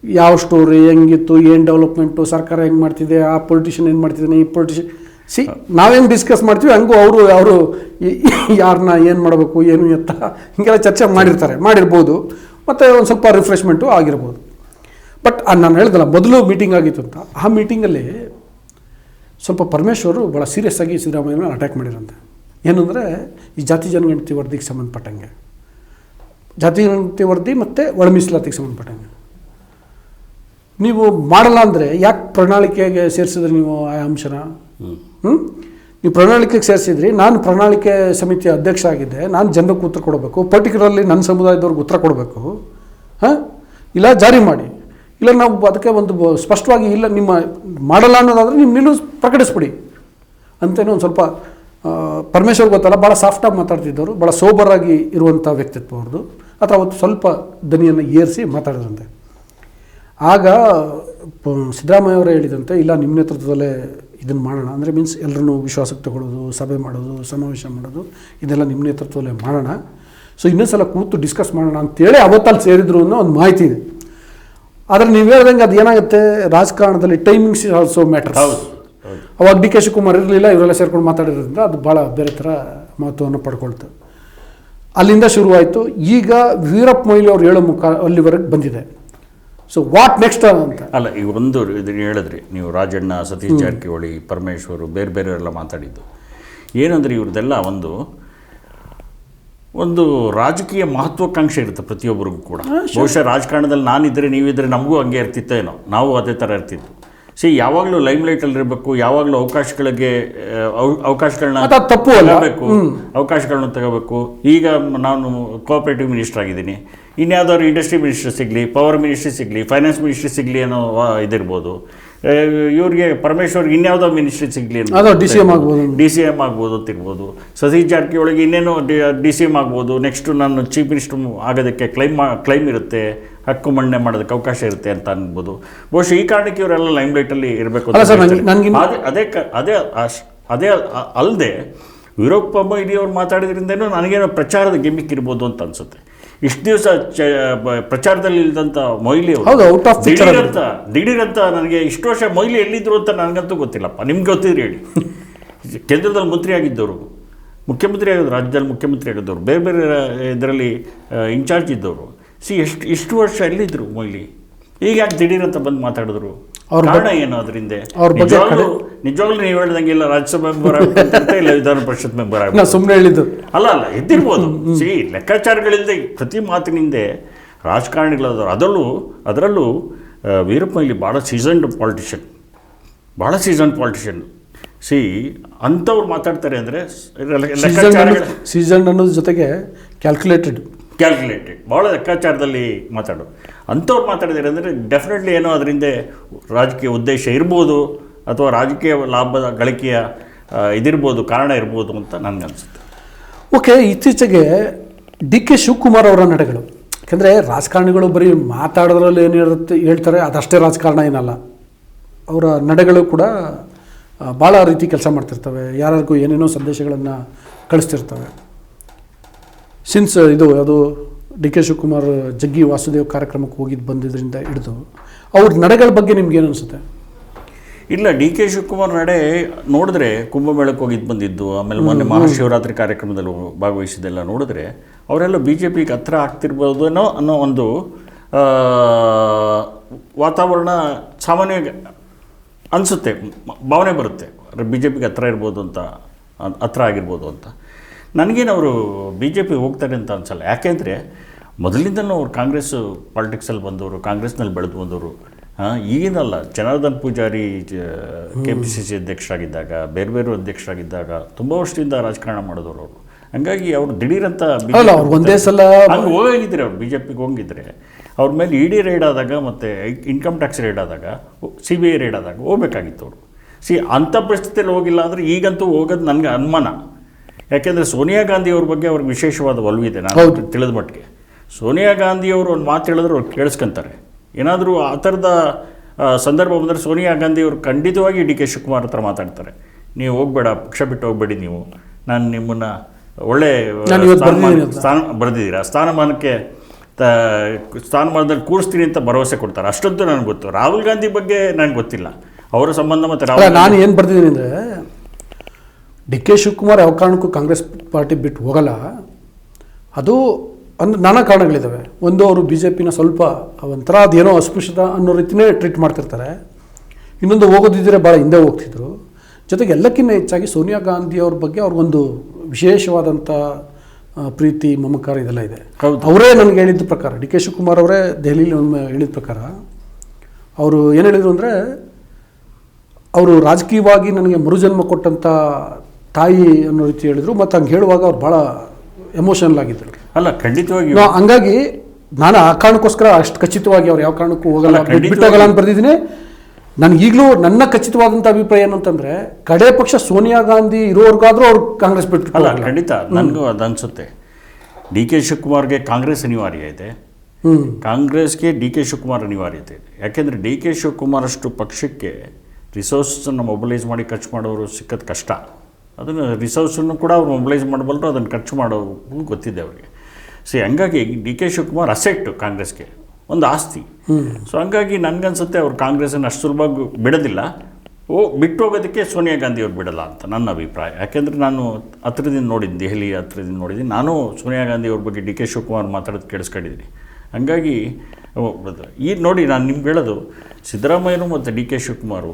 ಯಾವ ಸ್ಟೋರಿ ಹೆಂಗಿತ್ತು, ಏನು ಡೆವಲಪ್ಮೆಂಟು ಸರ್ಕಾರ ಹೆಂಗೆ ಮಾಡ್ತಿದೆ, ಆ ಪೊಲಿಟಿಷಿಯನ್ ಏನು ಮಾಡ್ತಿದ್ದಾನೆ, ಈ ಪೊಲಿಟಿಷಿಯನ್ ಸಿ, ನಾವೇನು ಡಿಸ್ಕಸ್ ಮಾಡ್ತೀವಿ, ಹಂಗೂ ಅವರು ಅವರು ಯಾರನ್ನ ಏನು ಮಾಡಬೇಕು, ಏನು ಎತ್ತ, ಹಿಂಗೆಲ್ಲ ಚರ್ಚೆ ಮಾಡಿರ್ತಾರೆ, ಮಾಡಿರ್ಬೋದು. ಮತ್ತು ಒಂದು ಸ್ವಲ್ಪ ರಿಫ್ರೆಶ್ಮೆಂಟು ಆಗಿರ್ಬೋದು. ಬಟ್ ನಾನು ಹೇಳ್ದಲ್ಲ, ಮೊದಲು ಮೀಟಿಂಗ್ ಆಗಿತ್ತು ಅಂತ, ಆ ಮೀಟಿಂಗಲ್ಲಿ ಸ್ವಲ್ಪ ಪರಮೇಶ್ವರು ಭಾಳ ಸೀರಿಯಸ್ ಆಗಿ ಸಿದ್ದರಾಮಯ್ಯನ ಅಟ್ಯಾಕ್ ಮಾಡಿರಂತೆ. ಏನಂದರೆ, ಈ ಜಾತಿ ಜನಗಣತಿ ವರದಿಗೆ ಸಂಬಂಧಪಟ್ಟಂಗೆ. ಜಾತಿ ಜನಗಣತಿ ವರದಿ ಮತ್ತು ಒಳ ಮೀಸಲಾತಿಗೆ ಸಂಬಂಧಪಟ್ಟಂಗೆ. ನೀವು ಮಾಡಲ್ಲ ಅಂದರೆ ಯಾಕೆ ಪ್ರಣಾಳಿಕೆಗೆ ಸೇರಿಸಿದ್ರೆ ನೀವು ಆ ಅಂಶನ? ಹ್ಞೂ ನೀವು ಪ್ರಣಾಳಿಕೆಗೆ ಸೇರಿಸಿದ್ರಿ. ನಾನು ಪ್ರಣಾಳಿಕೆ ಸಮಿತಿಯ ಅಧ್ಯಕ್ಷ ಆಗಿದ್ದೆ ನಾನು ಜನಕ್ಕೆ ಉತ್ತರ ಕೊಡಬೇಕು. ಪರ್ಟಿಕ್ಯುಲರ್ಲಿ ನನ್ನ ಸಮುದಾಯದವ್ರಿಗೆ ಉತ್ತರ ಕೊಡಬೇಕು. ಹಾಂ? ಇಲ್ಲ, ಜಾರಿ ಮಾಡಿ. ಇಲ್ಲ, ನಾವು ಅದಕ್ಕೆ ಒಂದು ಸ್ಪಷ್ಟವಾಗಿ ಇಲ್ಲ, ನಿಮ್ಮ ಮಾಡಲ್ಲ ಅನ್ನೋದಾದರೆ ನಿಮ್ಮ ನಿಲ್ಲು ಪ್ರಕಟಿಸ್ಬಿಡಿ. ಅಂತೇನೋ ಒಂದು ಸ್ವಲ್ಪ ಪರಮೇಶ್ವರ್ ಗೊತ್ತಲ್ಲ ಭಾಳ ಸಾಫ್ಟಾಗಿ ಮಾತಾಡ್ತಿದ್ದವರು. ಭಾಳ ಸೋಬರಾಗಿ ಇರುವಂಥ ವ್ಯಕ್ತಿತ್ವ ಅವ್ರದ್ದು ಅಥವಾ ಅವತ್ತು ಸ್ವಲ್ಪ ದನಿಯನ್ನು ಏರಿಸಿ ಮಾತಾಡಿದ್ರಂತೆ. ಆಗ ಸಿದ್ದರಾಮಯ್ಯ ಅವರೇ ಹೇಳಿದಂತೆ, ಇಲ್ಲ, ನಿಮ್ಮ ನೇತೃತ್ವದಲ್ಲೇ ಇದನ್ನು ಮಾಡೋಣ. ಅಂದರೆ ಮೀನ್ಸ್ ಎಲ್ಲರೂ ವಿಶ್ವಾಸಕ್ಕೆ ತಗೊಳ್ಳೋದು ಸಭೆ ಮಾಡೋದು ಸಮಾವೇಶ ಮಾಡೋದು ಇದೆಲ್ಲ ನಿಮ್ಮ ನೇತೃತ್ವದಲ್ಲೇ ಮಾಡೋಣ. ಸೊ ಇನ್ನೊಂದು ಸಲ ಕೂತು ಡಿಸ್ಕಸ್ ಮಾಡೋಣ ಅಂತೇಳಿ ಅವತ್ತಲ್ಲಿ ಸೇರಿದ್ರು ಅನ್ನೋ ಒಂದು ಮಾಹಿತಿ ಇದೆ. ಆದರೆ ನೀವು ಹೇಳ್ದಂಗೆ ಅದು ಏನಾಗುತ್ತೆ? ರಾಜಕಾರಣದಲ್ಲಿ ಟೈಮಿಂಗ್ಸ್ ಆಲ್ಸೋ ಮ್ಯಾಟರ್ ಅವಾಗ ಡಿ ಕೆ ಶಿವಕುಮಾರ್ ಇರಲಿಲ್ಲ ಇವರೆಲ್ಲ ಸೇರ್ಕೊಂಡು ಮಾತಾಡಿರೋದ್ರಿಂದ ಅದು ಭಾಳ ಬೇರೆ ಥರ ಮಹತ್ವವನ್ನು ಪಡ್ಕೊಳ್ತು. ಅಲ್ಲಿಂದ ಶುರುವಾಯಿತು. ಈಗ ವೀರಪ್ಪ ಮೊಯ್ಲಿ ಅವ್ರು ಹೇಳೋ ಮುಖ ಅಲ್ಲಿವರೆಗೆ ಬಂದಿದೆ. ಸೊ ವಾಟ್ ನೆಕ್ಸ್ಟ್ ಅಂತ? ಅಲ್ಲ ಈಗ ಒಂದು ಇದನ್ನ ಹೇಳಿದ್ರಿ. ನೀವು ರಾಜಣ್ಣ ಸತೀಶ್ ಜಾರಕಿಹೊಳಿ ಪರಮೇಶ್ವರು ಬೇರೆ ಬೇರೆಯವರೆಲ್ಲ ಮಾತಾಡಿದ್ದು. ಏನಂದ್ರೆ ಇವ್ರದ್ದೆಲ್ಲ ಒಂದು ಒಂದು ರಾಜಕೀಯ ಮಹತ್ವಾಕಾಂಕ್ಷೆ ಇರುತ್ತೆ ಪ್ರತಿಯೊಬ್ಬರಿಗೂ ಕೂಡ. ಬಹುಶಃ ರಾಜಕಾರಣದಲ್ಲಿ ನಾನಿದ್ದರೆ ನೀವಿದ್ರೆ ನಮಗೂ ಹಂಗೆ ಇರ್ತಿತ್ತೇನೋ ನಾವು ಅದೇ ಥರ ಇರ್ತಿತ್ತು ಸಿ ಯಾವಾಗಲೂ ಲೈಮ್ ಲೈಟಲ್ಲಿ ಇರಬೇಕು ಯಾವಾಗಲೂ ಅವಕಾಶಗಳಿಗೆ ಅವಕಾಶಗಳನ್ನ ತಪ್ಪು. ತಗೋಬೇಕು ಅವಕಾಶಗಳನ್ನ ತಗೋಬೇಕು. ಈಗ ನಾನು ಕೋಆಪರೇಟಿವ್ ಮಿನಿಸ್ಟರ್ ಆಗಿದ್ದೀನಿ. ಇನ್ಯಾವುದಾದ್ರು ಇಂಡಸ್ಟ್ರಿ ಮಿನಿಸ್ಟ್ರಿ ಸಿಗಲಿ ಪವರ್ ಮಿನಿಸ್ಟ್ರಿ ಸಿಗಲಿ ಫೈನಾನ್ಸ್ ಮಿನಿಸ್ಟ್ರಿ ಸಿಗಲಿ ಅನ್ನೋ ಇದಿರ್ಬೋದು. ಇವ್ರಿಗೆ ಪರಮೇಶ್ವರ್ಗೆ ಇನ್ಯಾವುದೋ ಮಿನಿಸ್ಟ್ರಿ ಸಿಗಲಿ ಡಿ ಸಿ ಎಂ ಆಗ್ಬೋದು. ಡಿ ಸಿ ಎಂ ಆಗ್ಬೋದು ಅಂತ ಇರ್ಬೋದು. ಸತೀಶ್ ಜಾರಕಿಹೊಳಿಗೆ ಇನ್ನೇನು ಡಿ ಸಿ ಎಂ ಆಗ್ಬೋದು. ನೆಕ್ಸ್ಟ್ ನಾನು ಚೀಫ್ ಮಿನಿಸ್ಟರ್ ಆಗೋದಕ್ಕೆ ಕ್ಲೈಮ್ ಕ್ಲೈಮ್ ಇರುತ್ತೆ. ಹಕ್ಕು ಮಂಡನೆ ಮಾಡೋದಕ್ಕೆ ಅವಕಾಶ ಇರುತ್ತೆ ಅಂತ ಅನ್ಬೋದು. ಬಹುಶಃ ಈ ಕಾರಣಕ್ಕೆ ಇವರೆಲ್ಲ ಲೈಮ್ ಲೈಟಲ್ಲಿ ಇರಬೇಕು ಅದೇ ಅದೇ ಅದೇ ಅದೇ ಅಲ್ಲದೆ ವಿರೋಪ ಮೊಯ್ಲಿ ಅವ್ರು ಮಾತಾಡಿದ್ರಿಂದೇನೋ ನನಗೇನೋ ಪ್ರಚಾರದ ಗಿಮಿಕ್ ಇರ್ಬೋದು ಅಂತ ಅನ್ಸುತ್ತೆ. ಇಷ್ಟು ದಿವಸ ಪ್ರಚಾರದಲ್ಲಿ ಇಲ್ದಂಥ ಮೊಯ್ಲಿ ಹೌದು, ಔಟ್ ಆಫ್ picture ದಿಢೀರಂತ ದಿಢೀರಂತ ನನಗೆ ಇಷ್ಟು ವರ್ಷ ಮೊಯ್ಲಿ ಎಲ್ಲಿದ್ರು ಅಂತ ನನಗಂತೂ ಗೊತ್ತಿಲ್ಲಪ್ಪ. ನಿಮ್ಗೆ ಗೊತ್ತಿದ್ರೆ ಹೇಳಿ. ಕೇಂದ್ರದಲ್ಲಿ ಮಂತ್ರಿ ಆಗಿದ್ದವರು. ಮುಖ್ಯಮಂತ್ರಿ ಆಗಿದ್ರು ರಾಜ್ಯದಲ್ಲಿ ಮುಖ್ಯಮಂತ್ರಿ ಆಗಿದ್ದವರು. ಬೇರೆ ಬೇರೆ ಇದರಲ್ಲಿ ಇನ್ಚಾರ್ಜ್ ಇದ್ದವರು. ಸಿ ಎಷ್ಟು ಇಷ್ಟು ವರ್ಷ ಎಲ್ಲಿದ್ರು ಮೊಯ್ಲಿ? ಈಗ ಯಾಕೆ ದಿಢೀರಂತ ಬಂದು ಮಾತಾಡಿದ್ರು? ಅವ್ರ ಕಾರಣ ಏನು ಅದರಿಂದ? ಅವ್ರ ಬಗ್ಗೆ ನಿಜವಾಗ್ಲೂ ನೀವು ಹೇಳ್ದಂಗೆ ಇಲ್ಲ ರಾಜ್ಯಸಭಾ ಮೆಂಬರ್ ಆಗ್ಬೇಕಂತ ಇಲ್ಲ ವಿಧಾನ ಪರಿಷತ್ ಮೆಂಬರ್ ಆಗ ಸುಮ್ಮನೆ ಹೇಳಿದ್ದು. ಅಲ್ಲ ಅಲ್ಲ ಇದ್ದಿರ್ಬೋದು ಸಿ ಲೆಕ್ಕಾಚಾರಗಳಿಲ್ಲದೆ ಪ್ರತಿ ಮಾತಿನಿಂದ ರಾಜಕಾರಣಿಗಳಾದವರು ಅದರಲ್ಲೂ ಅದರಲ್ಲೂ ವೀರಪ್ಪ ಇಲ್ಲಿ ಭಾಳ ಸೀಸನ್ಡ್ ಪಾಲಿಟಿಷಿಯನ್. ಭಾಳ ಸೀಸನ್ ಪಾಲಿಟಿಷಿಯನ್. ಸಿ ಅಂಥವ್ರು ಮಾತಾಡ್ತಾರೆ ಅಂದರೆ ಸೀಸನ್ ಅನ್ನೋದ್ರ ಜೊತೆಗೆ ಕ್ಯಾಲ್ಕುಲೇಟೆಡ್ ಕ್ಯಾಲ್ಕುಲೇಟೆಡ್ ಭಾಳ ಲೆಕ್ಕಾಚಾರದಲ್ಲಿ ಮಾತಾಡೋದು ಅಂಥವ್ರು ಮಾತಾಡಿದ್ದಾರೆ ಅಂದರೆ ಡೆಫಿನೆಟ್ಲಿ ಏನೋ ಅದರಿಂದ ರಾಜಕೀಯ ಉದ್ದೇಶ ಇರ್ಬೋದು ಅಥವಾ ರಾಜಕೀಯ ಲಾಭದ ಗಳಿಕೆಯ ಇದಿರ್ಬೋದು, ಕಾರಣ ಇರ್ಬೋದು ಅಂತ ನನಗನ್ಸುತ್ತೆ ಓಕೆ ಇತ್ತೀಚೆಗೆ ಡಿ ಕೆ ಶಿವಕುಮಾರ್ ಅವರ ನಡೆಗಳು. ಯಾಕೆಂದರೆ ರಾಜಕಾರಣಿಗಳು ಬರೀ ಮಾತಾಡೋದ್ರಲ್ಲಿ ಏನಿರುತ್ತೆ ಹೇಳ್ತಾರೆ, ಅದಷ್ಟೇ ರಾಜಕಾರಣ ಏನಲ್ಲ. ಅವರ ನಡೆಗಳು ಕೂಡ ಭಾಳ ರೀತಿ ಕೆಲಸ ಮಾಡ್ತಿರ್ತವೆ. ಯಾರಿಗೂ ಏನೇನೋ ಸಂದೇಶಗಳನ್ನು ಕಳಿಸ್ತಿರ್ತವೆ. ಸಿನ್ಸ್ ಇದು ಅದು ಡಿ ಕೆ ಶಿವಕುಮಾರ್ ಜಗ್ಗಿ ವಾಸುದೇವ್ ಕಾರ್ಯಕ್ರಮಕ್ಕೆ ಹೋಗಿದ್ದು ಬಂದಿದ್ದರಿಂದ ಹಿಡಿದು ಅವ್ರ ನಡೆಗಳ ಬಗ್ಗೆ ನಿಮ್ಗೆ ಏನು ಅನಿಸುತ್ತೆ? ಇಲ್ಲ ಡಿ ಕೆ ಶಿವಕುಮಾರ್ ನಡೆ ನೋಡಿದ್ರೆ ಕುಂಭಮೇಳಕ್ಕೆ ಹೋಗಿದ್ದು ಬಂದಿದ್ದು ಆಮೇಲೆ ಮೊನ್ನೆ ಮಹಾಶಿವರಾತ್ರಿ ಕಾರ್ಯಕ್ರಮದಲ್ಲಿ ಭಾಗವಹಿಸಿದ್ದೆಲ್ಲ ನೋಡಿದ್ರೆ ಅವರೆಲ್ಲ ಬಿ ಜೆ ಪಿಗೆ ಹತ್ರ ಆಗ್ತಿರ್ಬೋದೇನೋ ಅನ್ನೋ ಒಂದು ವಾತಾವರಣ ಸಾಮಾನ್ಯ ಅನಿಸುತ್ತೆ ಭಾವನೆ ಬರುತ್ತೆ. ಬಿ ಜೆ ಪಿಗೆ ಹತ್ರ ಇರ್ಬೋದು ಅಂತ ಹತ್ರ ಆಗಿರ್ಬೋದು ಅಂತ. ನನಗೇನು ಅವರು ಬಿ ಜೆ ಪಿ ಹೋಗ್ತಾರೆ ಅಂತ ಅನ್ಸಲ್ಲ. ಯಾಕೆಂದರೆ ಮೊದಲಿಂದನೂ ಅವರು ಕಾಂಗ್ರೆಸ್ ಪಾಲಿಟಿಕ್ಸಲ್ಲಿ ಬಂದವರು ಕಾಂಗ್ರೆಸ್ನಲ್ಲಿ ಬೆಳೆದು ಬಂದವರು. ಹಾಂ ಈಗಿನಲ್ಲ Janardhan Poojary K P C C ಅಧ್ಯಕ್ಷರಾಗಿದ್ದಾಗ ಬೇರೆ ಬೇರೆ ಅಧ್ಯಕ್ಷರಾಗಿದ್ದಾಗ ತುಂಬ ವರ್ಷದಿಂದ ರಾಜಕಾರಣ ಮಾಡಿದವರು ಅವರು. ಹಂಗಾಗಿ ಅವರು ದಿಢೀರಂತ ಒಂದೇ ಸಲ ಹಂಗೆ ಹೋಗಿದ್ರೆ ಅವ್ರು ಬಿ ಜೆ ಪಿಗೆ ಹೋಗಿದ್ರೆ ಅವ್ರ ಮೇಲೆ ಇ ಡಿ ರೈಡ್ ಆದಾಗ ಮತ್ತು ಇನ್ಕಮ್ ಟ್ಯಾಕ್ಸ್ ರೈಡ್ ಆದಾಗ ಸಿ ಬಿ ಐ ರೈಡ್ ಆದಾಗ ಹೋಗ್ಬೇಕಾಗಿತ್ತು ಅವರು. ಸಿ ಅಂಥ ಪರಿಸ್ಥಿತಿಯಲ್ಲಿ ಹೋಗಿಲ್ಲ ಅಂದರೆ ಈಗಂತೂ ಹೋಗೋದು ನನಗೆ ಅನುಮಾನ. ಯಾಕೆಂದರೆ ಸೋನಿಯಾ ಗಾಂಧಿ ಅವ್ರ ಬಗ್ಗೆ ಅವ್ರಿಗೆ ವಿಶೇಷವಾದ ಒಲವಿದೆ ನಾನು ತಿಳಿದ ಮಟ್ಟಿಗೆ. ಸೋನಿಯಾ ಗಾಂಧಿ ಅವರು ಒಂದು ಮಾತು ಹೇಳಿದ್ರೆ ಅವ್ರು ಕೇಳಿಸ್ಕೊಂತಾರೆ. ಏನಾದರೂ ಆ ಥರದ ಸಂದರ್ಭ ಬಂದರೆ ಸೋನಿಯಾ ಗಾಂಧಿ ಅವರು ಖಂಡಿತವಾಗಿ ಡಿ ಕೆ ಶಿವಕುಮಾರ್ ಹತ್ರ ಮಾತಾಡ್ತಾರೆ. ನೀವು ಹೋಗಬೇಡ ಪಕ್ಷ ಬಿಟ್ಟು ಹೋಗಬೇಡಿ ನೀವು. ನಾನು ನಿಮ್ಮನ್ನು ಒಳ್ಳೆ ಸ್ಥಾನ ಬರೆದಿದ್ದೀರಾ? ಸ್ಥಾನಮಾನಕ್ಕೆ ತ ಸ್ಥಾನಮಾನದಲ್ಲಿ ಕೂರಿಸ್ತೀನಿ ಅಂತ ಭರವಸೆ ಕೊಡ್ತಾರೆ. ಅಷ್ಟಂತೂ ನನಗೆ ಗೊತ್ತು. ರಾಹುಲ್ ಗಾಂಧಿ ಬಗ್ಗೆ ನನಗೆ ಗೊತ್ತಿಲ್ಲ. ಅವರ ಸಂಬಂಧ ಮತ್ತು ರಾಹುಲ್ ನಾನು ಏನು ಬರ್ತಿದ್ದೀನಿ ಅಂದರೆ ಡಿ ಕೆ ಶಿವಕುಮಾರ್ ಯಾವ ಕಾರಣಕ್ಕೂ ಕಾಂಗ್ರೆಸ್ ಪಾರ್ಟಿ ಬಿಟ್ಟು ಹೋಗಲ್ಲ. ಅದು ಅಂದ್ರೆ ನಾನಾ ಕಾರಣಗಳಿದ್ದಾವೆ ಒಂದು ಅವರು ಬಿ ಜೆ ಪಿನ ಸ್ವಲ್ಪ ಒಂಥರ ಅದೇನೋ ಅಸ್ಪೃಶ್ಯತ ಅನ್ನೋ ರೀತಿಯೇ ಟ್ರೀಟ್ ಮಾಡ್ತಿರ್ತಾರೆ. ಇನ್ನೊಂದು ಹೋಗೋದಿದ್ದರೆ ಭಾಳ ಹಿಂದೆ ಹೋಗ್ತಿದ್ರು. ಜೊತೆಗೆ ಎಲ್ಲಕ್ಕಿಂತ ಹೆಚ್ಚಾಗಿ ಸೋನಿಯಾ ಗಾಂಧಿ ಅವ್ರ ಬಗ್ಗೆ ಅವ್ರಿಗೊಂದು ವಿಶೇಷವಾದಂಥ ಪ್ರೀತಿ ಮಮಕಾರ ಇದೆಲ್ಲ ಇದೆ. ಅವರೇ ನನಗೆ ಹೇಳಿದ ಪ್ರಕಾರ ಡಿ ಕೆ ಶಿವಕುಮಾರ್ ಅವರೇ ದೆಹಲಿಯಲ್ಲಿ ಒಮ್ಮೆ ಹೇಳಿದ ಪ್ರಕಾರ ಅವರು ಏನು ಹೇಳಿದರು ಅಂದರೆ ಅವರು ರಾಜಕೀಯವಾಗಿ ನನಗೆ ಮರುಜನ್ಮ ಕೊಟ್ಟಂಥ ತಾಯಿ ಅನ್ನೋ ರೀತಿ ಹೇಳಿದರು ಮತ್ತು ಹಂಗೆ ಹೇಳುವಾಗ ಅವ್ರು ಭಾಳ ಎಮೋಷನಲ್ ಆಗಿದ್ದರು ಅಲ್ಲ ಖಂಡಿತವಾಗಿ ಹಂಗಾಗಿ ನಾನು ಆ ಕಾರಣಕ್ಕೋಸ್ಕರ ಅಷ್ಟು ಖಚಿತವಾಗಿ ಅವ್ರು ಯಾವ ಕಾರಣಕ್ಕೂ ಹೋಗಲ್ಲ. ಅಲ್ಲ, ಖಂಡಿತವಾಗಿ. ಬಿಟ್ಟು ಹೋಗಲ್ಲ ಅಂತ ಬರೆದಿದ್ದೀನಿ. ನನಗೆ ಈಗಲೂ ನನ್ನ ಖಚಿತವಾದಂಥ ಅಭಿಪ್ರಾಯ ಏನಂತಂದರೆ ಕಡೆ ಪಕ್ಷ ಸೋನಿಯಾ ಗಾಂಧಿ ಇರೋರ್ಗಾದ್ರೂ ಅವ್ರು ಕಾಂಗ್ರೆಸ್ ಬಿಟ್ಟು ಅಲ್ಲ ಖಂಡಿತ. ನನಗೂ ಅದು ಅನಿಸುತ್ತೆ. ಡಿ ಕೆ ಶಿವಕುಮಾರ್ಗೆ ಕಾಂಗ್ರೆಸ್ ಅನಿವಾರ್ಯ ಇದೆ. ಕಾಂಗ್ರೆಸ್ಗೆ ಡಿ ಕೆ ಶಿವಕುಮಾರ್ ಅನಿವಾರ್ಯತೆ ಇದೆ. ಯಾಕೆಂದರೆ ಡಿ ಕೆ ಶಿವಕುಮಾರ್ ಅಷ್ಟು ಪಕ್ಷಕ್ಕೆ ರಿಸೋರ್ಸನ್ನು ಮೊಬಿಲೈಸ್ ಮಾಡಿ ಖರ್ಚು ಮಾಡೋರು ಸಿಕ್ಕದ ಕಷ್ಟ. ಅದನ್ನು ರಿಸೋರ್ಸನ್ನು ಕೂಡ ಅವ್ರು ಮೊಬಿಲೈಸ್ ಮಾಡಬಲ್ಲರು ಅದನ್ನು ಖರ್ಚು ಮಾಡೋದು ಗೊತ್ತಿದೆ ಅವರಿಗೆ. ಸೊ ಹಂಗಾಗಿ ಡಿ ಕೆ ಶಿವಕುಮಾರ್ ಅಸೆಟ್ಟು ಕಾಂಗ್ರೆಸ್ಗೆ ಒಂದು ಆಸ್ತಿ. ಸೊ ಹಂಗಾಗಿ ನನಗನ್ಸುತ್ತೆ ಅವ್ರು ಕಾಂಗ್ರೆಸ್ಸನ್ನು ಅಷ್ಟು ಸುಲಭವಾಗಿ ಬಿಡೋದಿಲ್ಲ. ಓ ಬಿಟ್ಟು ಹೋಗೋದಕ್ಕೆ ಸೋನಿಯಾ ಗಾಂಧಿ ಅವ್ರು ಬಿಡಲ್ಲ ಅಂತ ನನ್ನ ಅಭಿಪ್ರಾಯ. ಯಾಕೆಂದರೆ ನಾನು ಹತ್ರದಿಂದ ನೋಡಿದ್ದೀನಿ ದೆಹಲಿ ಹತ್ರದಿಂದ ನೋಡಿದ್ದೀನಿ. ನಾನು ಸೋನಿಯಾ ಗಾಂಧಿ ಅವ್ರ ಬಗ್ಗೆ ಡಿ ಕೆ ಶಿವಕುಮಾರ್ ಮಾತಾಡೋದು ಕೇಳಿಸ್ಕೊಂಡಿದ್ದೀನಿ. ಹಂಗಾಗಿ ಈ ನೋಡಿ ನಾನು ನಿಮ್ಗೆ ಹೇಳೋದು ಸಿದ್ದರಾಮಯ್ಯರು ಮತ್ತು ಡಿ ಕೆ ಶಿವಕುಮಾರು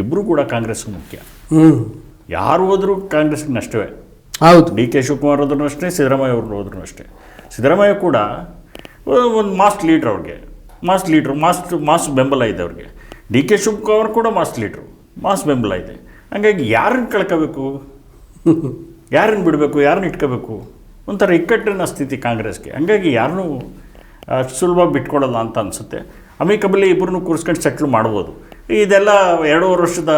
ಇಬ್ಬರೂ ಕೂಡ ಕಾಂಗ್ರೆಸ್ ಮುಖ್ಯ. ಹ್ಞೂ ಯಾರು ಹೋದರೂ ಕಾಂಗ್ರೆಸ್ಗೆ ನಷ್ಟವೇ. ಹೌದು. ಡಿ ಕೆ ಶಿವಕುಮಾರ್ ಹೋದ್ರೂ ಅಷ್ಟೇ ಸಿದ್ದರಾಮಯ್ಯ ಅವ್ರು ಹೋದ್ರೂ ಅಷ್ಟೇ. ಸಿದ್ದರಾಮಯ್ಯ ಕೂಡ ಒಂದು ಮಾಸ್ಟ್ ಲೀಡ್ರ್ ಅವ್ರಿಗೆ ಮಾಸ್ಟ್ ಲೀಡ್ರು ಮಾಸ್ಟ್ ಮಾಸ್ ಬೆಂಬಲ ಇದೆ ಅವ್ರಿಗೆ. ಡಿ ಕೆ ಶಿವಕುಮಾರ್ ಕೂಡ ಮಾಸ್ಟ್ ಲೀಡ್ರು ಮಾಸ್ ಬೆಂಬಲ ಇದೆ. ಹಂಗಾಗಿ ಯಾರನ್ನು ಕಳ್ಕೋಬೇಕು? ಯಾರನ್ನು ಬಿಡಬೇಕು? ಯಾರನ್ನ ಇಟ್ಕೋಬೇಕು? ಒಂಥರ ಇಕ್ಕಟ್ಟಿನ ಸ್ಥಿತಿ ಕಾಂಗ್ರೆಸ್ಗೆ. ಹಂಗಾಗಿ ಯಾರನ್ನೂ ಸುಲಭ ಸುಲಭವಾಗಿ ಬಿಟ್ಕೊಡಲ್ಲ ಅಂತ ಅನಿಸುತ್ತೆ. ಅಮೇಕಬಲ್ಲಿ ಇಬ್ಬರನ್ನೂ ಕೂರಿಸ್ಕೊಂಡು ಸೆಟ್ಲ್ ಮಾಡ್ಬೋದು. ಇದೆಲ್ಲ ಎರಡೂವರೆ ವರ್ಷದ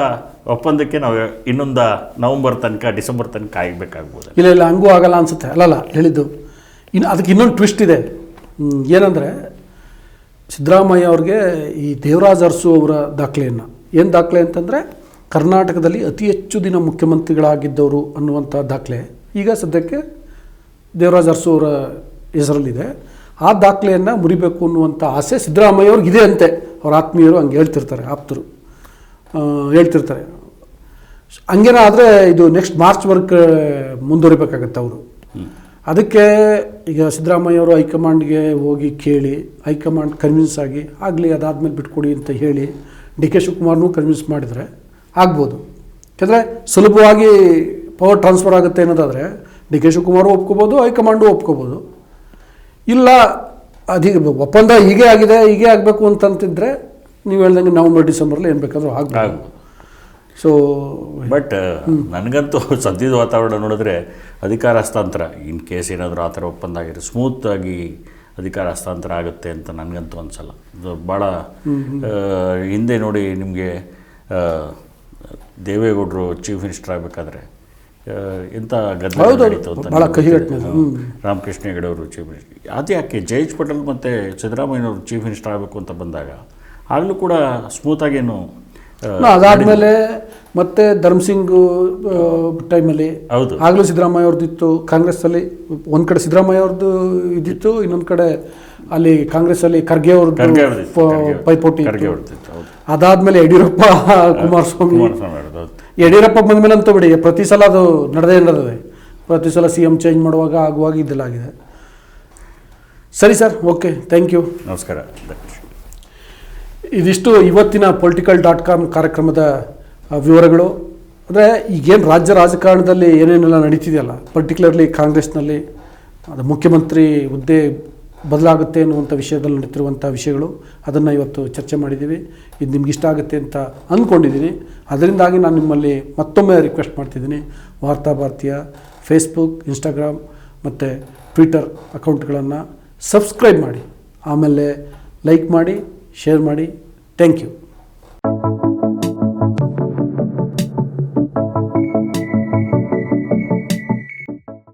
ಒಪ್ಪಂದಕ್ಕೆ ನಾವು ಇನ್ನೊಂದು ನವಂಬರ್ ತನಕ, ಡಿಸೆಂಬರ್ ತನಕ ಕಾಯಬೇಕಾಗ್ಬೋದು. ಇಲ್ಲ ಇಲ್ಲ, ಹಂಗೂ ಆಗಲ್ಲ ಅನ್ಸುತ್ತೆ. ಅಲ್ಲಲ್ಲ ಹೇಳಿದ್ದು. ಇನ್ನು ಅದಕ್ಕೆ ಇನ್ನೊಂದು ಟ್ವಿಸ್ಟ್ ಇದೆ. ಏನಂದರೆ, ಸಿದ್ದರಾಮಯ್ಯ ಅವ್ರಿಗೆ ಈ ದೇವರಾಜ್ ಅರಸು ಅವರ ದಾಖಲೆಯನ್ನು. ಏನು ದಾಖಲೆ ಅಂತಂದರೆ, ಕರ್ನಾಟಕದಲ್ಲಿ ಅತಿ ಹೆಚ್ಚು ದಿನ ಮುಖ್ಯಮಂತ್ರಿಗಳಾಗಿದ್ದವರು ಅನ್ನುವಂಥ ದಾಖಲೆ. ಈಗ ಸದ್ಯಕ್ಕೆ ದೇವರಾಜ್ ಅರಸು ಅವರ ಹೆಸರಲ್ಲಿದೆ. ಆ ದಾಖಲೆಯನ್ನು ಮುರಿಬೇಕು ಅನ್ನುವಂಥ ಆಸೆ ಸಿದ್ದರಾಮಯ್ಯ ಅವ್ರಿಗೆ ಇದೆ ಅಂತೆ. ಅವ್ರ ಆತ್ಮೀಯರು ಹಂಗೆ ಹೇಳ್ತಿರ್ತಾರೆ, ಆಪ್ತರು. ಹೇಳ್ತಿರ್ತಾರೆ. ಹಂಗೇನ ಆದರೆ ಇದು ನೆಕ್ಸ್ಟ್ ಮಾರ್ಚ್ ವರ್ಕ್ ಮುಂದುವರಿಬೇಕಾಗತ್ತೆ ಅವರು. ಅದಕ್ಕೆ ಈಗ ಸಿದ್ದರಾಮಯ್ಯ ಅವರು ಹೈಕಮಾಂಡ್ಗೆ ಹೋಗಿ ಕೇಳಿ, ಹೈಕಮಾಂಡ್ ಕನ್ವಿನ್ಸ್ ಆಗಿ ಆಗಲಿ ಅದಾದಮೇಲೆ ಬಿಟ್ಕೊಡಿ ಅಂತ ಹೇಳಿ ಡಿ ಕೆ ಶಿವಕುಮಾರ್ನೂ ಕನ್ವಿನ್ಸ್ ಮಾಡಿದರೆ ಆಗ್ಬೋದು. ಯಾಕಂದರೆ ಸುಲಭವಾಗಿ ಪವರ್ ಟ್ರಾನ್ಸ್ಫರ್ ಆಗುತ್ತೆ ಅನ್ನೋದಾದರೆ ಡಿ ಕೆ ಶಿವಕುಮಾರು ಒಪ್ಕೋಬೋದು ಹೈಕಮಾಂಡು ಒಪ್ಕೋಬೋದು. ಇಲ್ಲ ಅದೀಗ ಒಪ್ಪಂದ ಹೀಗೆ ಆಗಿದೆ ಹೀಗೆ ಆಗಬೇಕು ಅಂತಂತಿದ್ರೆ ನೀವು ಹೇಳ್ದಂಗೆ ನವಂಬರ್ ಡಿಸೆಂಬರ್ಲಿ ಏನು ಬೇಕಾದರೂ ಆಗಬೇಕು. ಸೊ ಬಟ್ ನನಗಂತೂ ಸದ್ಯದ ವಾತಾವರಣ ನೋಡಿದ್ರೆ ಅಧಿಕಾರ ಹಸ್ತಾಂತರ ಇನ್ ಕೇಸ್ ಏನಾದರೂ ಆ ಥರ ಒಪ್ಪಂದ ಆಗಿರೋ ಆಗಿ ಅಧಿಕಾರ ಹಸ್ತಾಂತರ ಆಗುತ್ತೆ ಅಂತ ನನಗಂತೂ ಅನಿಸಲ್ಲ. ಇದು ಭಾಳ ಹಿಂದೆ ನೋಡಿ ನಿಮಗೆ ದೇವೇಗೌಡರು ಚೀಫ್ ಮಿನಿಸ್ಟರ್ ಆಗಬೇಕಾದ್ರೆ ಎಂಥ ಗದ್ದಲ ನಡೀತು ಅಂತ. ಘಟನೆ. ರಾಮಕೃಷ್ಣ ಹೆಗಡೆ ಅವರು ಚೀಫ್ ಮಿನಿಸ್ಟರ್ ಅದು ಯಾಕೆ ಜಯೇಶ್ ಪಟೇಲ್ ಮತ್ತು ಸಿದ್ದರಾಮಯ್ಯನವರು ಚೀಫ್ ಮಿನಿಸ್ಟರ್ ಆಗಬೇಕು ಅಂತ ಬಂದಾಗ? ಆಗಲೂ ಕೂಡ ಸ್ಮೂತಾಗೇನು ಅದಾದಮೇಲೆ ಮತ್ತೆ ಧರ್ಮಸಿಂಗ್ ಟೈಮಲ್ಲಿ ಹೌದು. ಆಗಲೂ ಸಿದ್ದರಾಮಯ್ಯ ಅವ್ರದ್ದಿತ್ತು ಕಾಂಗ್ರೆಸ್ಸಲ್ಲಿ ಒಂದು ಕಡೆ ಸಿದ್ದರಾಮಯ್ಯ ಅವ್ರದ್ದು ಇದ್ದಿತ್ತು ಇನ್ನೊಂದು ಕಡೆ ಅಲ್ಲಿ ಕಾಂಗ್ರೆಸ್ಸಲ್ಲಿ ಖರ್ಗೆ ಅವ್ರದ್ದು ಅವ್ರದ್ದು ಪೈಪೋಟಿ ಇತ್ತು. ಅವ್ರದ್ದು ಅದಾದ್ಮೇಲೆ ಯಡಿಯೂರಪ್ಪ ಕುಮಾರಸ್ವಾಮಿ. ಕುಮಾರಸ್ವಾಮಿ ಬಂದ ಮೇಲೆ ಯಡಿಯೂರಪ್ಪ ಅಂತ ಬಿಡಿ ಪ್ರತಿ ಸಲ ಅದು ನಡೆದೇ ನಡೆದಿದೆ. ಪ್ರತಿ ಸಲ ಸಿ ಎಂ ಚೇಂಜ್ ಮಾಡುವಾಗ ಆಗುವಾಗ ಆಗಿದೆ ಸರಿ ಸರ್ ಓಕೆ ಥ್ಯಾಂಕ್ ಯು ನಮಸ್ಕಾರ. ಇದಿಷ್ಟು ಇವತ್ತಿನ ಪೊಲಿಟಿಕಲ್ ಡಾಟ್ ಕಾಮ್ ಕಾರ್ಯಕ್ರಮದ ವಿವರಗಳು. ಅಂದರೆ ಈಗೇನು ರಾಜ್ಯ ರಾಜಕಾರಣದಲ್ಲಿ ಏನೇನೆಲ್ಲ ನಡೀತಿದೆಯಲ್ಲ ಪರ್ಟಿಕ್ಯುಲರ್ಲಿ ಕಾಂಗ್ರೆಸ್ನಲ್ಲಿ ಅದು ಮುಖ್ಯಮಂತ್ರಿ ಹುದ್ದೆ ಬದಲಾಗುತ್ತೆ ಅನ್ನುವಂಥ ವಿಷಯದಲ್ಲಿ ನಡೀತಿರುವಂಥ ವಿಷಯಗಳು, ಅದನ್ನು ಇವತ್ತು ಚರ್ಚೆ ಮಾಡಿದ್ದೀವಿ. ಇದು ನಿಮ್ಗೆ ಇಷ್ಟ ಆಗುತ್ತೆ ಅಂತ ಅಂದ್ಕೊಂಡಿದ್ದೀನಿ ಅದರಿಂದಾಗಿ ನಾನು ನಿಮ್ಮಲ್ಲಿ ಮತ್ತೊಮ್ಮೆ ರಿಕ್ವೆಸ್ಟ್ ಮಾಡ್ತಿದ್ದೀನಿ. ವಾರ್ತಾ ಭಾರತೀಯ ಫೇಸ್ಬುಕ್ ಇನ್ಸ್ಟಾಗ್ರಾಮ್ ಮತ್ತು ಟ್ವಿಟರ್ ಅಕೌಂಟ್ಗಳನ್ನು ಸಬ್ಸ್ಕ್ರೈಬ್ ಮಾಡಿ. ಆಮೇಲೆ ಲೈಕ್ ಮಾಡಿ ಶೇರ್ ಮಾಡಿ. Thank you